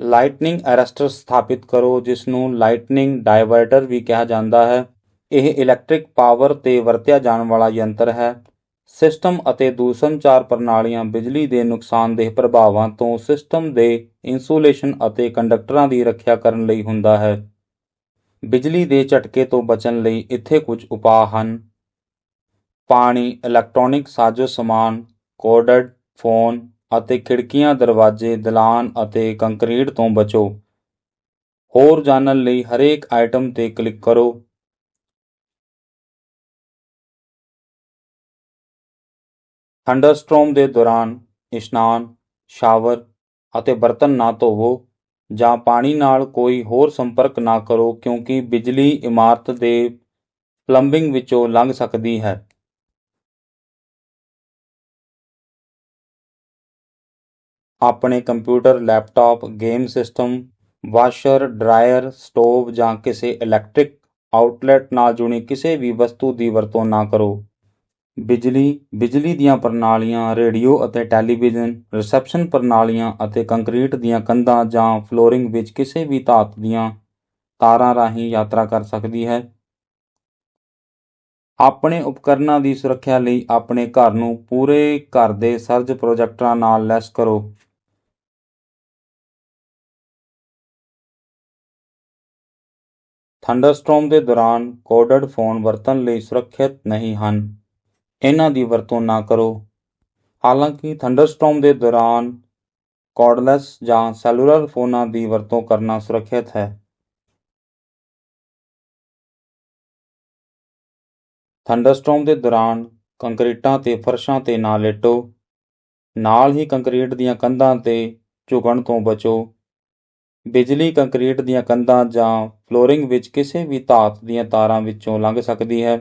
ਲਾਈਟਨਿੰਗ ਅਰੈਸਟਰ ਸਥਾਪਿਤ ਕਰੋ, ਜਿਸ ਨੂੰ ਲਾਈਟਨਿੰਗ ਡਾਇਵਰਟਰ ਵੀ ਕਿਹਾ ਜਾਂਦਾ ਹੈ। ਇਹ ਇਲੈਕਟ੍ਰਿਕ ਪਾਵਰ ਤੇ ਵਰਤਿਆ ਜਾਣ ਵਾਲਾ ਯੰਤਰ ਹੈ। ਸਿਸਟਮ ਅਤੇ ਦੂਰਸੰਚਾਰ ਪ੍ਰਣਾਲੀਆਂ ਬਿਜਲੀ ਦੇ ਨੁਕਸਾਨਦੇਹ ਪ੍ਰਭਾਵਾਂ ਤੋਂ ਸਿਸਟਮ ਦੇ ਇਨਸੂਲੇਸ਼ਨ ਅਤੇ ਕੰਡਕਟਰਾਂ ਦੀ ਰੱਖਿਆ ਕਰਨ ਲਈ ਹੁੰਦਾ ਹੈ। ਬਿਜਲੀ ਦੇ ਝਟਕੇ ਤੋਂ ਬਚਣ ਲਈ ਇੱਥੇ ਕੁਝ ਉਪਾਅ ਹਨ। ਪਾਣੀ, ਇਲੈਕਟ੍ਰੋਨਿਕ ਸਾਜ਼ੋ ਸਮਾਨ ਕੋਰਡਡ ਫੋਨ ਅਤੇ ਖਿੜਕੀਆਂ, ਦਰਵਾਜ਼ੇ, ਦਲਾਨ ਅਤੇ ਕੰਕਰੀਟ ਤੋਂ ਬਚੋ। ਹੋਰ ਜਾਣਨ ਲਈ ਹਰੇਕ ਆਈਟਮ ਤੇ ਕਲਿੱਕ ਕਰੋ। ਥੰਡਰਸਟ੍ਰੋਮ ਦੇ ਦੌਰਾਨ ਇਸ਼ਨਾਨ, ਸ਼ਾਵਰ ਅਤੇ ਬਰਤਨ ਨਾ ਧੋਵੋ ਜਾਂ ਪਾਣੀ ਨਾਲ ਕੋਈ ਹੋਰ ਸੰਪਰਕ ਨਾ ਕਰੋ ਕਿਉਂਕਿ ਬਿਜਲੀ ਇਮਾਰਤ ਦੇ ਪਲੰਬਿੰਗ ਵਿੱਚੋਂ ਲੰਘ ਸਕਦੀ ਹੈ। ਆਪਣੇ computer, laptop, game system, washer, dryer, stove ਜਾਂ ਕਿਸੇ ਇਲੈਕਟ੍ਰਿਕ ਆਊਟਲੈਟ ਨਾਲ ਜੁੜੀ ਕਿਸੇ ਵੀ ਵਸਤੂ ਦੀ ਵਰਤੋਂ ਨਾ ਕਰੋ। ਬਿਜਲੀ ਬਿਜਲੀ ਦੀਆਂ ਪ੍ਰਣਾਲੀਆਂ, ਰੇਡੀਓ ਅਤੇ ਟੈਲੀਵਿਜ਼ਨ, ਰਿਸੈਪਸ਼ਨ ਪ੍ਰਣਾਲੀਆਂ ਅਤੇ ਕੰਕਰੀਟ ਦੀਆਂ ਕੰਧਾਂ ਜਾਂ ਫਲੋਰਿੰਗ ਵਿੱਚ ਕਿਸੇ ਵੀ ਧਾਤ ਦੀਆਂ ਤਾਰਾਂ ਰਾਹੀਂ ਯਾਤਰਾ ਕਰ ਸਕਦੀ ਹੈ। ਆਪਣੇ ਉਪਕਰਣਾਂ ਦੀ ਸੁਰੱਖਿਆ ਲਈ ਆਪਣੇ ਘਰ ਨੂੰ ਪੂਰੇ ਘਰ ਦੇ ਸਰਜ ਪ੍ਰੋਜੈਕਟਰਾਂ ਨਾਲ ਲੈਸ ਕਰੋ। ਥੰਡਰਸਟੋਰਮ ਦੇ ਦੌਰਾਨ ਕੋਡਡ ਫੋਨ ਵਰਤਣ ਲਈ ਸੁਰੱਖਿਅਤ ਨਹੀਂ ਹਨ। ਇਹਨਾਂ ਦੀ ਵਰਤੋਂ ਨਾ ਕਰੋ। ਹਾਲਾਂਕਿ ਥੰਡਰਸਟੋਰਮ ਦੇ ਦੌਰਾਨ ਕਾਰਡਲੈਸ ਜਾਂ ਸੈਲੂਲਰ ਫੋਨਾਂ ਦੀ ਵਰਤੋਂ ਕਰਨਾ ਸੁਰੱਖਿਅਤ ਹੈ। ਥੰਡਰਸਟੋਰਮ ਦੇ ਦੌਰਾਨ ਕੰਕਰੀਟਾਂ ਤੇ ਫਰਸ਼ਾਂ ਤੇ ਨਾ ਲੇਟੋ। ਨਾਲ ਹੀ ਕੰਕਰੀਟ ਦੀਆਂ ਕੰਧਾਂ ਤੇ ਝੁਕਣ ਤੋਂ ਬਚੋ। ਬਿਜਲੀ, ਕੰਕਰੀਟ ਦੀਆਂ ਕੰਧਾਂ ਜਾਂ ਫਲੋਰਿੰਗ ਵਿੱਚ ਕਿਸੇ ਵੀ ਧਾਤ ਦੀਆਂ ਤਾਰਾਂ ਵਿੱਚੋਂ ਲੰਘ ਸਕਦੀ ਹੈ।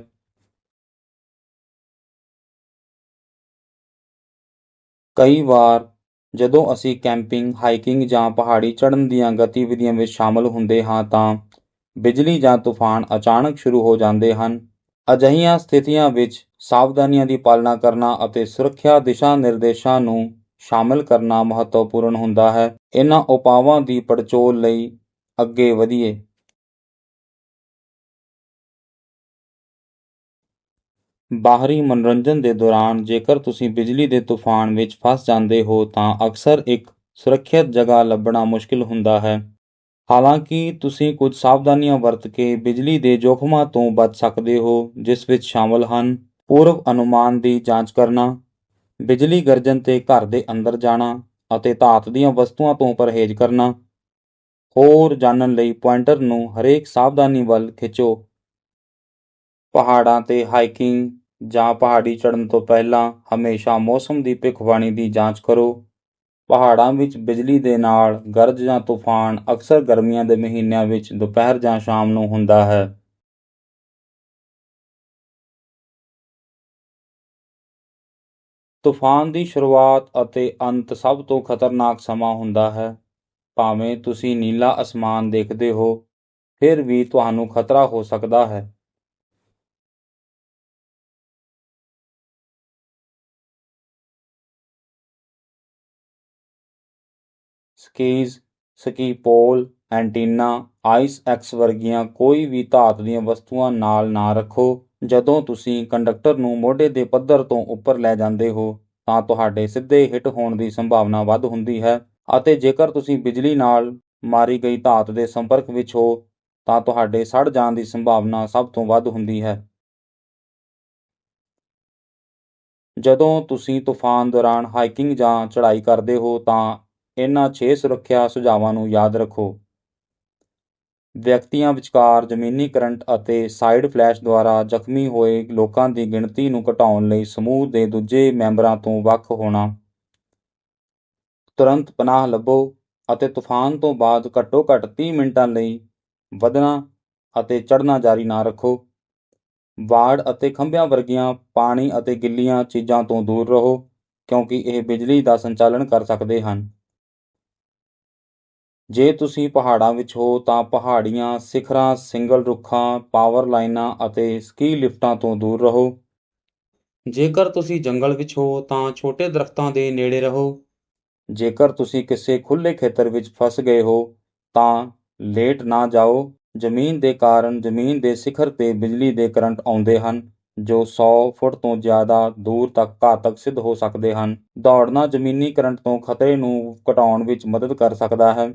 ਕਈ ਵਾਰ ਜਦੋਂ ਅਸੀਂ ਕੈਂਪਿੰਗ, ਹਾਈਕਿੰਗ ਜਾਂ ਪਹਾੜੀ ਚੜ੍ਹਨ ਦੀਆਂ ਗਤੀਵਿਧੀਆਂ ਵਿੱਚ ਸ਼ਾਮਲ ਹੁੰਦੇ ਹਾਂ ਤਾਂ ਬਿਜਲੀ ਜਾਂ ਤੂਫਾਨ ਅਚਾਨਕ ਸ਼ੁਰੂ ਹੋ ਜਾਂਦੇ ਹਨ। ਅਜਿਹੀਆਂ ਸਥਿਤੀਆਂ ਵਿੱਚ ਸਾਵਧਾਨੀਆਂ ਦੀ ਪਾਲਣਾ ਕਰਨਾ ਅਤੇ ਸੁਰੱਖਿਆ ਦਿਸ਼ਾ ਨਿਰਦੇਸ਼ਾਂ ਨੂੰ ਸ਼ਾਮਲ ਕਰਨਾ ਮਹੱਤਵਪੂਰਨ ਹੁੰਦਾ ਹੈ। ਇਹਨਾਂ ਉਪਾਵਾਂ ਦੀ ਪੜਚੋਲ ਲਈ ਅੱਗੇ ਵਧੀਏ। ਬਾਹਰੀ ਮਨੋਰੰਜਨ ਦੇ ਦੌਰਾਨ ਜੇਕਰ ਤੁਸੀਂ ਬਿਜਲੀ ਦੇ ਤੂਫਾਨ ਵਿੱਚ ਫਸ ਜਾਂਦੇ ਹੋ ਤਾਂ ਅਕਸਰ ਇੱਕ ਸੁਰੱਖਿਅਤ ਜਗ੍ਹਾ ਲੱਭਣਾ ਮੁਸ਼ਕਿਲ ਹੁੰਦਾ ਹੈ। ਹਾਲਾਂਕਿ ਤੁਸੀਂ ਕੁਝ ਸਾਵਧਾਨੀਆਂ ਵਰਤ ਕੇ ਬਿਜਲੀ ਦੇ ਜੋਖਮਾਂ ਤੋਂ ਬਚ ਸਕਦੇ ਹੋ, ਜਿਸ ਵਿੱਚ ਸ਼ਾਮਲ ਹਨ। ਪੂਰਵ ਅਨੁਮਾਨ ਦੀ ਜਾਂਚ ਕਰਨਾ। ਬਿਜਲੀ ਗਰਜਨ ਤੇ ਘਰ ਦੇ ਅੰਦਰ ਜਾਣਾ ਅਤੇ ਧਾਤ ਦੀਆਂ ਵਸਤੂਆਂ ਤੋਂ ਪਰਹੇਜ਼ ਕਰਨਾ। ਹੋਰ ਜਾਣਨ ਲਈ ਪੁਆਇੰਟਰ ਨੂੰ ਹਰੇਕ ਸਾਵਧਾਨੀ ਵੱਲ ਖਿੱਚੋ। ਪਹਾੜਾਂ ਤੇ ਹਾਈਕਿੰਗ ਜਾਂ ਪਹਾੜੀ ਚੜ੍ਹਨ ਤੋਂ ਪਹਿਲਾਂ ਹਮੇਸ਼ਾ ਮੌਸਮ ਦੀ ਭਿੱਖਬਾਣੀ ਦੀ ਜਾਂਚ ਕਰੋ। ਪਹਾੜਾਂ ਵਿੱਚ ਬਿਜਲੀ ਦੇ ਨਾਲ ਗਰਜ ਜਾਂ ਤੂਫਾਨ ਅਕਸਰ ਗਰਮੀਆਂ ਦੇ ਮਹੀਨਿਆਂ ਵਿੱਚ ਦੁਪਹਿਰ ਜਾਂ ਸ਼ਾਮ ਨੂੰ ਹੁੰਦਾ ਹੈ। ਤੂਫਾਨ ਦੀ ਸ਼ੁਰੂਆਤ ਅਤੇ ਅੰਤ ਸਭ ਤੋਂ ਖਤਰਨਾਕ ਸਮਾਂ ਹੁੰਦਾ ਹੈ। ਭਾਵੇਂ ਤੁਸੀਂ ਨੀਲਾ ਅਸਮਾਨ ਦੇਖਦੇ ਹੋ, ਫਿਰ ਵੀ ਤੁਹਾਨੂੰ ਖਤਰਾ ਹੋ ਸਕਦਾ ਹੈ। ਸਕੀਜ਼ ਸਕੀ ਪੋਲ ਐਂਟੀਨਾ ਆਈਸ ਐਕਸ ਵਰਗੀਆਂ ਕੋਈ ਵੀ ਧਾਤ ਦੀਆਂ ਵਸਤੂਆਂ ਨਾਲ ਨਾ ਰੱਖੋ। ਜਦੋਂ ਤੁਸੀਂ ਕੰਡਕਟਰ ਨੂੰ ਮੋਢੇ ਦੇ ਪੱਧਰ ਤੋਂ ਉੱਪਰ ਲੈ ਜਾਂਦੇ ਹੋ, ਤਾਂ ਤੁਹਾਡੇ ਸਿੱਧੇ ਹਿੱਟ ਹੋਣ ਦੀ ਸੰਭਾਵਨਾ ਵੱਧ ਹੁੰਦੀ ਹੈ ਅਤੇ ਜੇਕਰ ਤੁਸੀਂ ਬਿਜਲੀ ਨਾਲ ਮਾਰੀ ਗਈ ਧਾਤ ਦੇ ਸੰਪਰਕ ਵਿੱਚ ਹੋ, ਤਾਂ ਤੁਹਾਡੇ ਸੜ ਜਾਣ ਦੀ ਸੰਭਾਵਨਾ ਸਭ ਤੋਂ ਵੱਧ ਹੁੰਦੀ ਹੈ। ਜਦੋਂ ਤੁਸੀਂ ਤੂਫਾਨ ਦੌਰਾਨ ਹਾਈਕਿੰਗ ਜਾਂ ਚੜ੍ਹਾਈ ਕਰਦੇ ਹੋ, ਤਾਂ ਇਹਨਾਂ 6 ਸੁਰੱਖਿਆ ਸੁਝਾਵਾਂ ਨੂੰ ਯਾਦ ਰੱਖੋ। ਵਿਅਕਤੀਆਂ ਵਿਚਕਾਰ ਜ਼ਮੀਨੀ ਕਰੰਟ ਅਤੇ ਸਾਈਡ ਫਲੈਸ਼ ਦੁਆਰਾ ਜ਼ਖਮੀ ਹੋਏ ਲੋਕਾਂ ਦੀ ਗਿਣਤੀ ਨੂੰ ਘਟਾਉਣ ਲਈ ਸਮੂਹ ਦੇ ਦੂਜੇ ਮੈਂਬਰਾਂ ਤੋਂ ਵੱਖ ਹੋਣਾ। ਤੁਰੰਤ ਪਨਾਹ ਲੱਭੋ ਅਤੇ ਤੂਫਾਨ ਤੋਂ ਬਾਅਦ ਘੱਟੋ-ਘੱਟ 30 ਮਿੰਟਾਂ ਲਈ ਵਧਣਾ ਅਤੇ ਚੜ੍ਹਨਾ ਜਾਰੀ ਨਾ ਰੱਖੋ। ਵਾੜ ਅਤੇ ਖੰਭਿਆਂ ਵਰਗੀਆਂ ਪਾਣੀ ਅਤੇ ਗਿੱਲੀਆਂ ਚੀਜ਼ਾਂ ਤੋਂ ਦੂਰ ਰਹੋ ਕਿਉਂਕਿ ਇਹ ਬਿਜਲੀ ਦਾ ਸੰਚਾਲਨ ਕਰ ਸਕਦੇ ਹਨ। ਜੇ ਤੁਸੀਂ ਪਹਾੜਾਂ ਵਿੱਚ ਹੋ, ਤਾਂ ਪਹਾੜੀਆਂ, ਸਿਖਰਾਂ, ਸਿੰਗਲ ਰੁੱਖਾਂ, ਪਾਵਰ ਲਾਈਨਾਂ ਅਤੇ ਸਕੀ ਲਿਫਟਾਂ ਤੋਂ ਦੂਰ ਰਹੋ। ਜੇਕਰ ਤੁਸੀਂ ਜੰਗਲ ਵਿੱਚ ਹੋ, ਤਾਂ ਛੋਟੇ ਦਰਖਤਾਂ ਦੇ ਨੇੜੇ ਰਹੋ। ਜੇਕਰ ਤੁਸੀਂ ਕਿਸੇ ਖੁੱਲ੍ਹੇ ਖੇਤਰ ਵਿੱਚ ਫਸ ਗਏ ਹੋ, ਤਾਂ ਲੇਟ ਨਾ ਜਾਓ। ਜ਼ਮੀਨ ਦੇ ਕਾਰਨ ਜ਼ਮੀਨ ਦੇ ਸਿਖਰ ਤੇ ਬਿਜਲੀ ਦੇ ਕਰੰਟ ਆਉਂਦੇ ਹਨ, ਜੋ 100 ਫੁੱਟ ਤੋਂ ਜ਼ਿਆਦਾ ਦੂਰ ਤੱਕ ਘਾਤਕ ਸਿੱਧ ਹੋ ਸਕਦੇ ਹਨ। ਦੌੜਨਾ ਜ਼ਮੀਨੀ ਕਰੰਟ ਤੋਂ ਖਤਰੇ ਨੂੰ ਘਟਾਉਣ ਵਿੱਚ ਮਦਦ ਕਰ ਸਕਦਾ ਹੈ।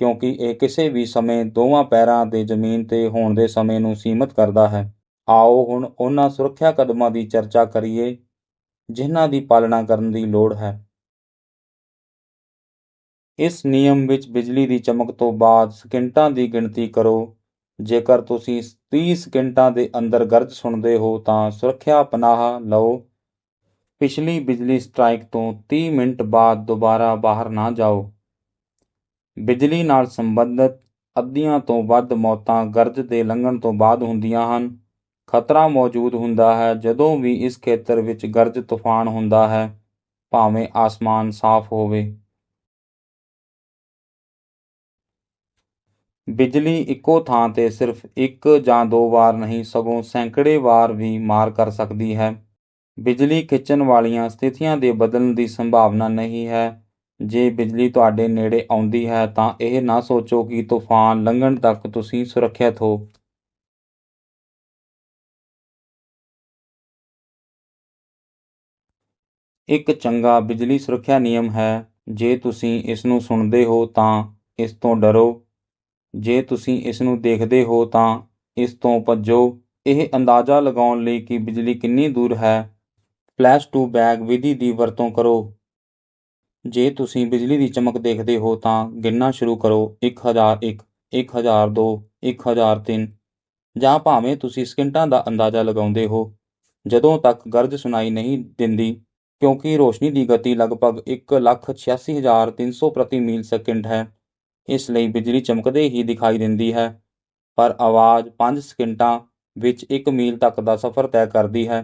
ਕਿਉਂਕਿ ਇਹ ਕਿਸੇ ਵੀ ਸਮੇਂ ਦੋਵਾਂ ਪੈਰਾਂ ਦੇ ਜ਼ਮੀਨ ਤੇ ਹੋਣ ਦੇ ਸਮੇਂ ਨੂੰ ਸੀਮਤ ਕਰਦਾ ਹੈ। ਆਓ ਹੁਣ ਉਹਨਾਂ ਸੁਰੱਖਿਆ ਕਦਮਾਂ ਦੀ ਚਰਚਾ ਕਰੀਏ, ਜਿਨ੍ਹਾਂ ਦੀ ਪਾਲਣਾ ਕਰਨ ਦੀ ਲੋੜ ਹੈ। ਇਸ ਨਿਯਮ ਵਿੱਚ ਬਿਜਲੀ ਦੀ ਚਮਕ ਤੋਂ ਬਾਅਦ ਸਕਿੰਟਾਂ ਦੀ ਗਿਣਤੀ ਕਰੋ। ਜੇਕਰ ਤੁਸੀਂ 30 ਸਕਿੰਟਾਂ ਦੇ ਅੰਦਰ ਗਰਜ ਸੁਣਦੇ ਹੋ ਤਾਂ ਸੁਰੱਖਿਆ ਪਨਾਹ ਲਓ। ਪਿਛਲੀ ਬਿਜਲੀ ਸਟ੍ਰਾਈਕ ਤੋਂ 30 ਮਿੰਟ ਬਾਅਦ ਦੁਬਾਰਾ ਬਾਹਰ ਨਾ ਜਾਓ। ਬਿਜਲੀ ਨਾਲ ਸੰਬੰਧਿਤ ਅੱਧੀਆਂ ਤੋਂ ਵੱਧ ਮੌਤਾਂ ਗਰਜ ਦੇ ਲੰਘਣ ਤੋਂ ਬਾਅਦ ਹੁੰਦੀਆਂ ਹਨ। ਖਤਰਾ ਮੌਜੂਦ ਹੁੰਦਾ ਹੈ ਜਦੋਂ ਵੀ ਇਸ ਖੇਤਰ ਵਿੱਚ ਗਰਜ ਤੂਫਾਨ ਹੁੰਦਾ ਹੈ, ਭਾਵੇਂ ਆਸਮਾਨ ਸਾਫ਼ ਹੋਵੇ। ਬਿਜਲੀ ਇੱਕੋ ਥਾਂ ਤੇ ਸਿਰਫ ਇੱਕ ਜਾਂ ਦੋ ਵਾਰ ਨਹੀਂ, ਸਗੋਂ ਸੈਂਕੜੇ ਵਾਰ ਵੀ ਮਾਰ ਕਰ ਸਕਦੀ ਹੈ। ਬਿਜਲੀ ਖਿੱਚਣ ਵਾਲੀਆਂ ਸਥਿਤੀਆਂ ਦੇ ਬਦਲਣ ਦੀ ਸੰਭਾਵਨਾ ਨਹੀਂ ਹੈ। ਜੇ ਬਿਜਲੀ ਤੁਹਾਡੇ ਨੇੜੇ ਆਉਂਦੀ ਹੈ ਤਾਂ ਇਹ ਨਾ ਸੋਚੋ ਕਿ ਤੂਫਾਨ ਲੰਘਣ ਤੱਕ ਤੁਸੀਂ ਸੁਰੱਖਿਅਤ ਹੋ। ਇੱਕ ਚੰਗਾ ਬਿਜਲੀ ਸੁਰੱਖਿਆ ਨਿਯਮ ਹੈ। ਜੇ ਤੁਸੀਂ ਇਸ ਨੂੰ ਸੁਣਦੇ ਹੋ ਤਾਂ ਇਸ ਤੋਂ ਡਰੋ। ਜੇ ਤੁਸੀਂ ਇਸ ਨੂੰ ਦੇਖਦੇ ਹੋ ਤਾਂ ਇਸ ਤੋਂ ਭੱਜੋ। ਇਹ ਅੰਦਾਜ਼ਾ ਲਗਾਉਣ ਲਈ ਕਿ ਬਿਜਲੀ ਕਿੰਨੀ ਦੂਰ ਹੈ। ਫਲੈਸ਼ ਟੂ ਬੈਗ ਵਿਧੀ ਦੀ ਵਰਤੋਂ ਕਰੋ। ਜੇ ਤੁਸੀਂ ਬਿਜਲੀ ਦੀ ਚਮਕ ਦੇਖਦੇ ਹੋ ਤਾਂ ਗਿਣਨਾ ਸ਼ੁਰੂ ਕਰੋ 1001 1002 1003 ਜਾਂ ਭਾਵੇਂ ਤੁਸੀਂ ਸਕਿੰਟਾਂ ਦਾ ਅੰਦਾਜ਼ਾ ਲਗਾਉਂਦੇ ਹੋ। ਜਦੋਂ ਤੱਕ ਗਰਜ ਸੁਣਾਈ ਨਹੀਂ ਦਿੰਦੀ, ਕਿਉਂਕਿ ਰੋਸ਼ਨੀ ਦੀ ਗਤੀ ਲਗਭਗ 186300 ਪ੍ਰਤੀ ਮੀਲ ਸਕਿੰਟ ਹੈ, ਇਸ ਲਈ ਬਿਜਲੀ ਚਮਕਦੇ ਹੀ ਦਿਖਾਈ ਦਿੰਦੀ ਹੈ। ਪਰ ਆਵਾਜ਼ 5 ਸਕਿੰਟਾਂ ਵਿੱਚ 1 ਮੀਲ ਤੱਕ ਦਾ ਸਫ਼ਰ ਤੈਅ ਕਰਦੀ ਹੈ।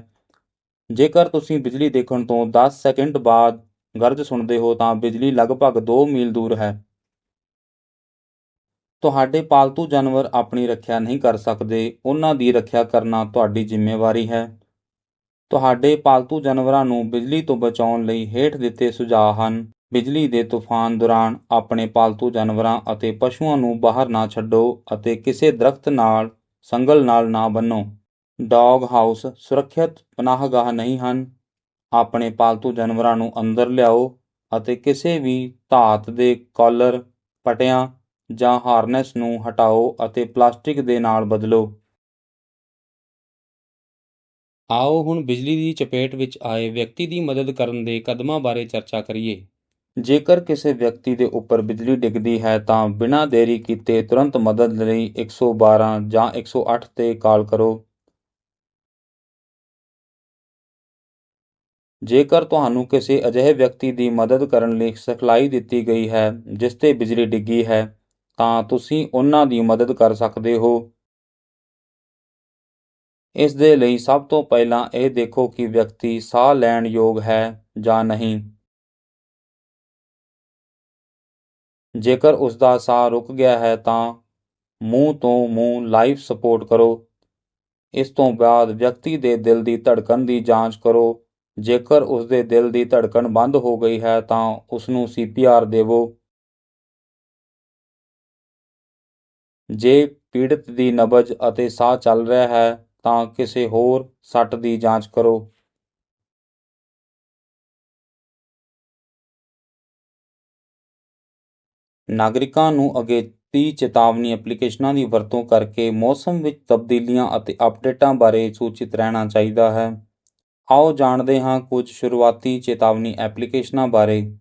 ਜੇਕਰ ਤੁਸੀਂ ਬਿਜਲੀ ਦੇਖਣ ਤੋਂ 10 ਸੈਕਿੰਡ ਬਾਅਦ ਗਰਜ ਸੁਣਦੇ ਹੋ ਤਾਂ ਬਿਜਲੀ ਲਗਭਗ 2 ਮੀਲ ਦੂਰ ਹੈ। ਤੁਹਾਡੇ ਪਾਲਤੂ ਜਾਨਵਰ ਆਪਣੀ ਰੱਖਿਆ ਨਹੀਂ ਕਰ ਸਕਦੇ। ਉਹਨਾਂ ਦੀ ਰੱਖਿਆ ਕਰਨਾ ਤੁਹਾਡੀ ਜ਼ਿੰਮੇਵਾਰੀ ਹੈ। ਤੁਹਾਡੇ ਪਾਲਤੂ ਜਾਨਵਰਾਂ ਨੂੰ ਬਿਜਲੀ ਤੋਂ ਬਚਾਉਣ ਲਈ ਹੇਠ ਦਿੱਤੇ ਸੁਝਾਅ ਹਨ। ਬਿਜਲੀ ਦੇ ਤੂਫਾਨ ਦੌਰਾਨ ਆਪਣੇ ਪਾਲਤੂ ਜਾਨਵਰਾਂ ਅਤੇ ਪਸ਼ੂਆਂ ਨੂੰ ਬਾਹਰ ਨਾ ਛੱਡੋ ਅਤੇ ਕਿਸੇ ਦਰਖਤ ਨਾਲ, ਸੰਗਲ ਨਾਲ ਨਾ ਬੰਨੋ। ਡੌਗ ਹਾਊਸ ਸੁਰੱਖਿਅਤ ਪਨਾਹਗਾਹ ਨਹੀਂ ਹਨ। ਆਪਣੇ ਪਾਲਤੂ ਜਾਨਵਰਾਂ ਨੂੰ ਅੰਦਰ ਲਿਆਓ ਅਤੇ ਕਿਸੇ ਵੀ ਧਾਤ ਦੇ ਕਾਲਰ ਪਟਿਆਂ ਜਾਂ ਹਾਰਨੈਸ ਨੂੰ ਹਟਾਓ ਅਤੇ ਪਲਾਸਟਿਕ ਦੇ ਨਾਲ ਬਦਲੋ। ਆਓ ਹੁਣ ਬਿਜਲੀ ਦੀ ਚਪੇਟ ਵਿੱਚ ਆਏ ਵਿਅਕਤੀ ਦੀ ਮਦਦ ਕਰਨ ਦੇ ਕਦਮਾਂ ਬਾਰੇ ਚਰਚਾ ਕਰੀਏ। ਜੇਕਰ ਕਿਸੇ ਵਿਅਕਤੀ ਦੇ ਉੱਪਰ ਬਿਜਲੀ ਡਿੱਗਦੀ ਹੈ ਤਾਂ ਬਿਨਾਂ ਦੇਰੀ ਕੀਤੇ ਤੁਰੰਤ ਮਦਦ ਲਈ 112 ਜਾਂ 108 ਤੇ ਕਾਲ ਕਰੋ। ਜੇਕਰ ਤੁਹਾਨੂੰ ਕਿਸੇ ਅਜਿਹੇ ਵਿਅਕਤੀ ਦੀ ਮਦਦ ਕਰਨ ਲਈ ਸਿਖਲਾਈ ਦਿੱਤੀ ਗਈ ਹੈ, ਜਿਸ ਤੇ ਬਿਜਲੀ ਡਿੱਗੀ ਹੈ, ਤਾਂ ਤੁਸੀਂ ਉਹਨਾਂ ਦੀ ਮਦਦ ਕਰ ਸਕਦੇ ਹੋ। ਇਸ ਦੇ ਲਈ ਸਭ ਤੋਂ ਪਹਿਲਾਂ ਇਹ ਦੇਖੋ ਕਿ ਵਿਅਕਤੀ ਸਾਹ ਲੈਣ ਯੋਗ ਹੈ ਜਾਂ ਨਹੀਂ। ਜੇਕਰ ਉਸ ਦਾ ਸਾਹ ਰੁਕ ਗਿਆ ਹੈ, ਤਾਂ ਮੂੰਹ ਤੋਂ ਮੂੰਹ ਲਾਈਫ ਸਪੋਰਟ ਕਰੋ। ਇਸ ਤੋਂ ਬਾਅਦ ਵਿਅਕਤੀ ਦੇ ਦਿਲ ਦੀ ਧੜਕਣ ਦੀ ਜਾਂਚ ਕਰੋ। ਜੇਕਰ ਉਸਦੇ ਦਿਲ ਦੀ ਧੜਕਣ ਬੰਦ ਹੋ ਗਈ ਹੈ, ਤਾਂ ਉਸ ਨੂੰ ਸੀਪੀਆਰ ਦੇਵੋ। ਜੇ ਪੀੜਤ ਦੀ ਨਬਜ ਅਤੇ ਸਾਹ ਚੱਲ ਰਿਹਾ ਹੈ, ਤਾਂ ਕਿਸੇ ਹੋਰ ਸੱਟ ਦੀ ਜਾਂਚ ਕਰੋ। ਨਾਗਰਿਕਾਂ ਨੂੰ ਅਗੇਤੀ ਚੇਤਾਵਨੀ ਐਪਲੀਕੇਸ਼ਨਾਂ ਦੀ ਵਰਤੋਂ ਕਰਕੇ ਮੌਸਮ ਵਿੱਚ ਤਬਦੀਲੀਆਂ ਅਤੇ ਅਪਡੇਟਾਂ ਬਾਰੇ ਸੂਚਿਤ ਰਹਿਣਾ ਚਾਹੀਦਾ ਹੈ। ਆਓ ਜਾਣਦੇ ਹਾਂ ਕੁਝ ਸ਼ੁਰੂਆਤੀ ਚੇਤਾਵਨੀ ਐਪਲੀਕੇਸ਼ਨਾਂ ਬਾਰੇ।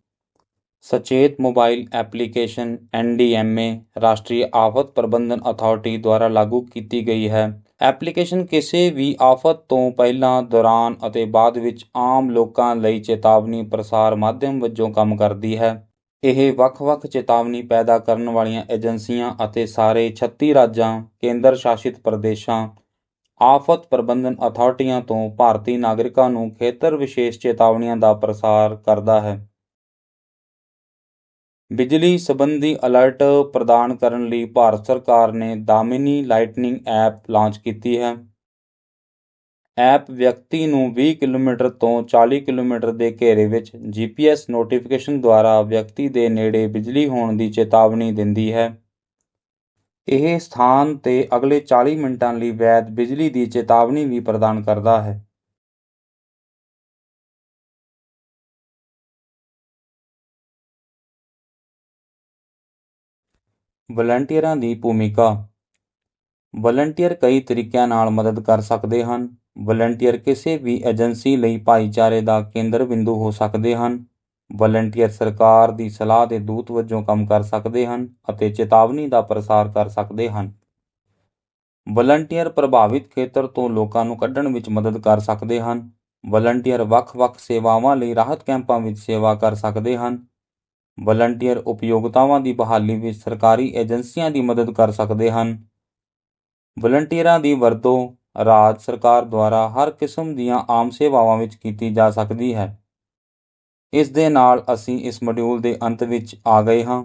ਸਚੇਤ ਮੋਬਾਈਲ ਐਪਲੀਕੇਸ਼ਨ ਐਨਡੀਐਮਏ ਰਾਸ਼ਟਰੀ ਆਫਤ ਪ੍ਰਬੰਧਨ ਅਥਾਰਟੀ ਦੁਆਰਾ ਲਾਗੂ ਕੀਤੀ ਗਈ ਹੈ। ਐਪਲੀਕੇਸ਼ਨ ਕਿਸੇ ਵੀ ਆਫਤ ਤੋਂ ਪਹਿਲਾਂ, ਦੌਰਾਨ ਅਤੇ ਬਾਅਦ ਵਿੱਚ ਆਮ ਲੋਕਾਂ ਲਈ ਚੇਤਾਵਨੀ ਪ੍ਰਸਾਰ ਮਾਧਿਅਮ ਵਜੋਂ ਕੰਮ ਕਰਦੀ ਹੈ। ਇਹ ਵੱਖ-ਵੱਖ ਚੇਤਾਵਨੀ ਪੈਦਾ ਕਰਨ ਵਾਲੀਆਂ ਏਜੰਸੀਆਂ ਅਤੇ ਸਾਰੇ 36 ਰਾਜਾਂ ਕੇਂਦਰ ਸ਼ਾਸਿਤ ਪ੍ਰਦੇਸ਼ਾਂ ਆਫਤ ਪ੍ਰਬੰਧਨ ਅਥਾਰਟੀਆਂ ਤੋਂ ਭਾਰਤੀ ਨਾਗਰਿਕਾਂ ਨੂੰ ਖੇਤਰ ਵਿਸ਼ੇਸ਼ ਚੇਤਾਵਨੀਆਂ ਦਾ ਪ੍ਰਸਾਰ ਕਰਦਾ ਹੈ। ਬਿਜਲੀ ਸੰਬੰਧੀ ਅਲਰਟ ਪ੍ਰਦਾਨ ਕਰਨ ਲਈ ਭਾਰਤ ਸਰਕਾਰ ਨੇ ਦਾਮਿਨੀ ਲਾਈਟਨਿੰਗ ਐਪ ਲਾਂਚ ਕੀਤੀ ਹੈ। ਐਪ ਵਿਅਕਤੀ ਨੂੰ 20 ਕਿਲੋਮੀਟਰ ਤੋਂ 40 ਕਿਲੋਮੀਟਰ ਦੇ ਘੇਰੇ ਵਿੱਚ ਜੀਪੀਐਸ ਨੋਟੀਫਿਕੇਸ਼ਨ ਦੁਆਰਾ ਵਿਅਕਤੀ ਦੇ ਨੇੜੇ ਬਿਜਲੀ ਹੋਣ ਦੀ ਚੇਤਾਵਨੀ ਦਿੰਦੀ ਹੈ। ਇਹ ਸਥਾਨ ਤੇ ਅਗਲੇ 40 ਮਿੰਟਾਂ ਲਈ ਵੈਦ ਬਿਜਲੀ ਦੀ ਚੇਤਾਵਨੀ ਵੀ ਪ੍ਰਦਾਨ ਕਰਦਾ ਹੈ। ਵਲੰਟੀਅਰਾਂ ਦੀ ਭੂਮਿਕਾ। ਵਲੰਟੀਅਰ ਕਈ ਤਰੀਕਿਆਂ ਨਾਲ ਮਦਦ ਕਰ ਸਕਦੇ ਹਨ। ਵਲੰਟੀਅਰ ਕਿਸੇ ਵੀ ਏਜੰਸੀ ਲਈ ਭਾਈਚਾਰੇ ਦਾ ਕੇਂਦਰ ਬਿੰਦੂ ਹੋ ਸਕਦੇ ਹਨ। ਵਲੰਟੀਅਰ ਸਰਕਾਰ ਦੀ ਸਲਾਹ ਦੇ ਦੂਤ ਵਜੋਂ ਕੰਮ ਕਰ ਸਕਦੇ ਹਨ ਅਤੇ ਚੇਤਾਵਨੀ ਦਾ ਪ੍ਰਸਾਰ ਕਰ ਸਕਦੇ ਹਨ। ਵਲੰਟੀਅਰ ਪ੍ਰਭਾਵਿਤ ਖੇਤਰ ਤੋਂ ਲੋਕਾਂ ਨੂੰ ਕੱਢਣ ਵਿੱਚ ਮਦਦ ਕਰ ਸਕਦੇ ਹਨ। ਵਲੰਟੀਅਰ ਵੱਖ-ਵੱਖ ਸੇਵਾਵਾਂ ਲਈ ਰਾਹਤ ਕੈਂਪਾਂ ਵਿੱਚ ਸੇਵਾ ਕਰ ਸਕਦੇ ਹਨ। ਵਲੰਟੀਅਰ ਉਪਯੋਗਤਾਵਾਂ ਦੀ ਬਹਾਲੀ ਵਿੱਚ ਸਰਕਾਰੀ ਏਜੰਸੀਆਂ ਦੀ ਮਦਦ ਕਰ ਸਕਦੇ ਹਨ। ਵਲੰਟੀਅਰਾਂ ਦੀ ਵਰਤੋਂ ਰਾਜ ਸਰਕਾਰ ਦੁਆਰਾ ਹਰ ਕਿਸਮ ਦੀਆਂ ਆਮ ਸੇਵਾਵਾਂ ਵਿੱਚ ਕੀਤੀ ਜਾ ਸਕਦੀ ਹੈ। ਇਸ ਦੇ ਨਾਲ ਅਸੀਂ ਇਸ ਮੋਡਿਊਲ ਦੇ ਅੰਤ ਵਿੱਚ ਆ ਗਏ ਹਾਂ।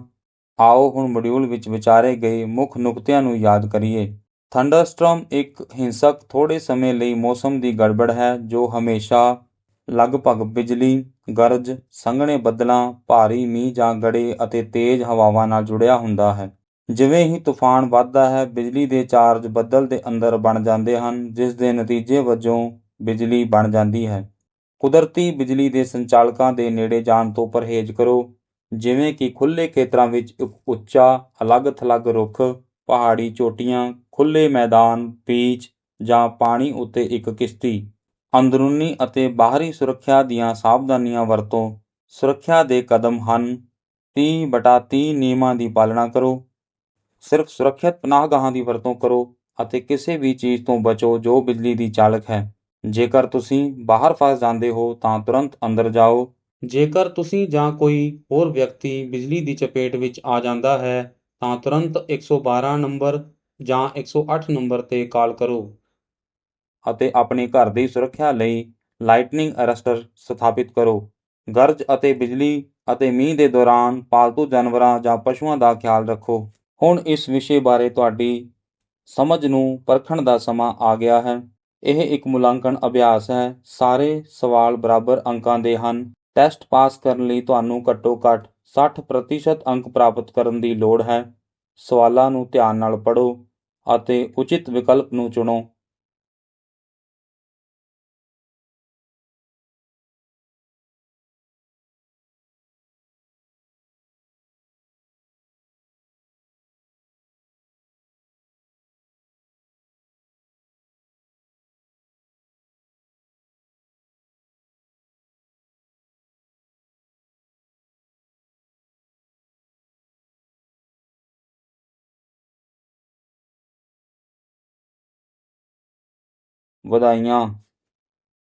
ਆਓ ਹੁਣ ਮੋਡਿਊਲ ਵਿੱਚ ਵਿਚਾਰੇ ਗਏ ਮੁੱਖ ਨੁਕਤਿਆਂ ਨੂੰ ਯਾਦ ਕਰੀਏ। ਥੰਡਰਸਟਾਰਮ ਇੱਕ ਹਿੰਸਕ ਥੋੜੇ ਸਮੇਂ ਲਈ ਮੌਸਮ ਦੀ ਗੜਬੜ ਹੈ, ਜੋ ਹਮੇਸ਼ਾ ਲਗਭਗ ਬਿਜਲੀ, ਗਰਜ, ਸੰਘਣੇ ਬੱਦਲਾਂ, ਭਾਰੀ ਮੀਂਹ ਜਾਂ ਗੜੇ ਅਤੇ ਤੇਜ਼ ਹਵਾਵਾਂ ਨਾਲ ਜੁੜਿਆ ਹੁੰਦਾ ਹੈ। ਜਿਵੇਂ ਹੀ ਤੂਫਾਨ ਵੱਧਦਾ ਹੈ, ਬਿਜਲੀ ਦੇ ਚਾਰਜ ਬੱਦਲ ਦੇ ਅੰਦਰ ਬਣ ਜਾਂਦੇ ਹਨ, ਜਿਸ ਦੇ ਨਤੀਜੇ ਵਜੋਂ ਬਿਜਲੀ ਬਣ ਜਾਂਦੀ ਹੈ। ਕੁਦਰਤੀ ਬਿਜਲੀ ਦੇ ਸੰਚਾਲਕਾਂ ਦੇ ਨੇੜੇ ਜਾਣ ਤੋਂ ਪਰਹੇਜ਼ ਕਰੋ, ਜਿਵੇਂ ਕਿ ਖੁੱਲ੍ਹੇ ਖੇਤਰਾਂ ਵਿੱਚ ਇੱਕ ਉੱਚਾ, ਅਲੱਗ-ਥਲੱਗ ਰੁੱਖ, ਪਹਾੜੀ ਚੋਟੀਆਂ, ਖੁੱਲ੍ਹੇ ਮੈਦਾਨ, ਬੀਚ ਜਾਂ ਪਾਣੀ ਉੱਤੇ ਇੱਕ ਕਿਸ਼ਤੀ। ਅੰਦਰੂਨੀ ਅਤੇ ਬਾਹਰੀ ਸੁਰੱਖਿਆ ਦੀਆਂ ਸਾਵਧਾਨੀਆਂ ਵਰਤੋਂ ਸੁਰੱਖਿਆ ਦੇ ਕਦਮ ਹਨ। 30 ਬਟਾ 30 ਨਿਯਮਾਂ ਦੀ ਪਾਲਣਾ ਕਰੋ। ਸਿਰਫ ਸੁਰੱਖਿਅਤ ਪਨਾਹਗਾਹਾਂ ਦੀ ਵਰਤੋਂ ਕਰੋ ਅਤੇ ਕਿਸੇ ਵੀ ਚੀਜ਼ ਤੋਂ ਬਚੋ ਜੋ ਬਿਜਲੀ ਦੀ ਚਾਲਕ ਹੈ। ਜੇਕਰ ਤੁਸੀਂ ਬਾਹਰ ਫਸ ਜਾਂਦੇ ਹੋ ਤਾਂ ਤੁਰੰਤ ਅੰਦਰ ਜਾਓ। ਜੇਕਰ ਤੁਸੀਂ ਜਾਂ ਕੋਈ ਹੋਰ ਵਿਅਕਤੀ ਬਿਜਲੀ ਦੀ ਚਪੇਟ ਵਿੱਚ ਆ ਜਾਂਦਾ ਹੈ, ਤਾਂ ਤੁਰੰਤ 112 ਨੰਬਰ ਜਾਂ 108 ਨੰਬਰ ਤੇ ਕਾਲ ਕਰੋ ਅਤੇ ਆਪਣੇ ਘਰ ਦੀ ਸੁਰੱਖਿਆ ਲਈ ਲਾਈਟਨਿੰਗ ਅਰੈਸਟਰ ਸਥਾਪਿਤ ਕਰੋ। ਗਰਜ ਅਤੇ ਬਿਜਲੀ ਅਤੇ ਮੀਂਹ ਦੇ ਦੌਰਾਨ ਪਾਲਤੂ ਜਾਨਵਰਾਂ ਜਾਂ ਪਸ਼ੂਆਂ ਦਾ ਖਿਆਲ ਰੱਖੋ। ਹੁਣ ਇਸ ਵਿਸ਼ੇ ਬਾਰੇ ਤੁਹਾਡੀ ਸਮਝ ਨੂੰ ਪਰਖਣ ਦਾ ਸਮਾਂ ਆ ਗਿਆ ਹੈ। ਇਹ ਇੱਕ ਮੁਲਾਂਕਣ ਅਭਿਆਸ ਹੈ। ਸਾਰੇ ਸਵਾਲ ਬਰਾਬਰ ਅੰਕਾਂ ਦੇ ਹਨ। ਟੈਸਟ ਪਾਸ ਕਰਨ ਲਈ ਤੁਹਾਨੂੰ ਘੱਟੋ-ਘੱਟ 60% ਅੰਕ ਪ੍ਰਾਪਤ ਕਰਨ ਦੀ ਲੋੜ ਹੈ। ਸਵਾਲਾਂ ਨੂੰ ਧਿਆਨ ਨਾਲ ਪੜ੍ਹੋ ਅਤੇ ਉਚਿਤ ਵਿਕਲਪ ਨੂੰ ਚੁਣੋ। 我答应啊。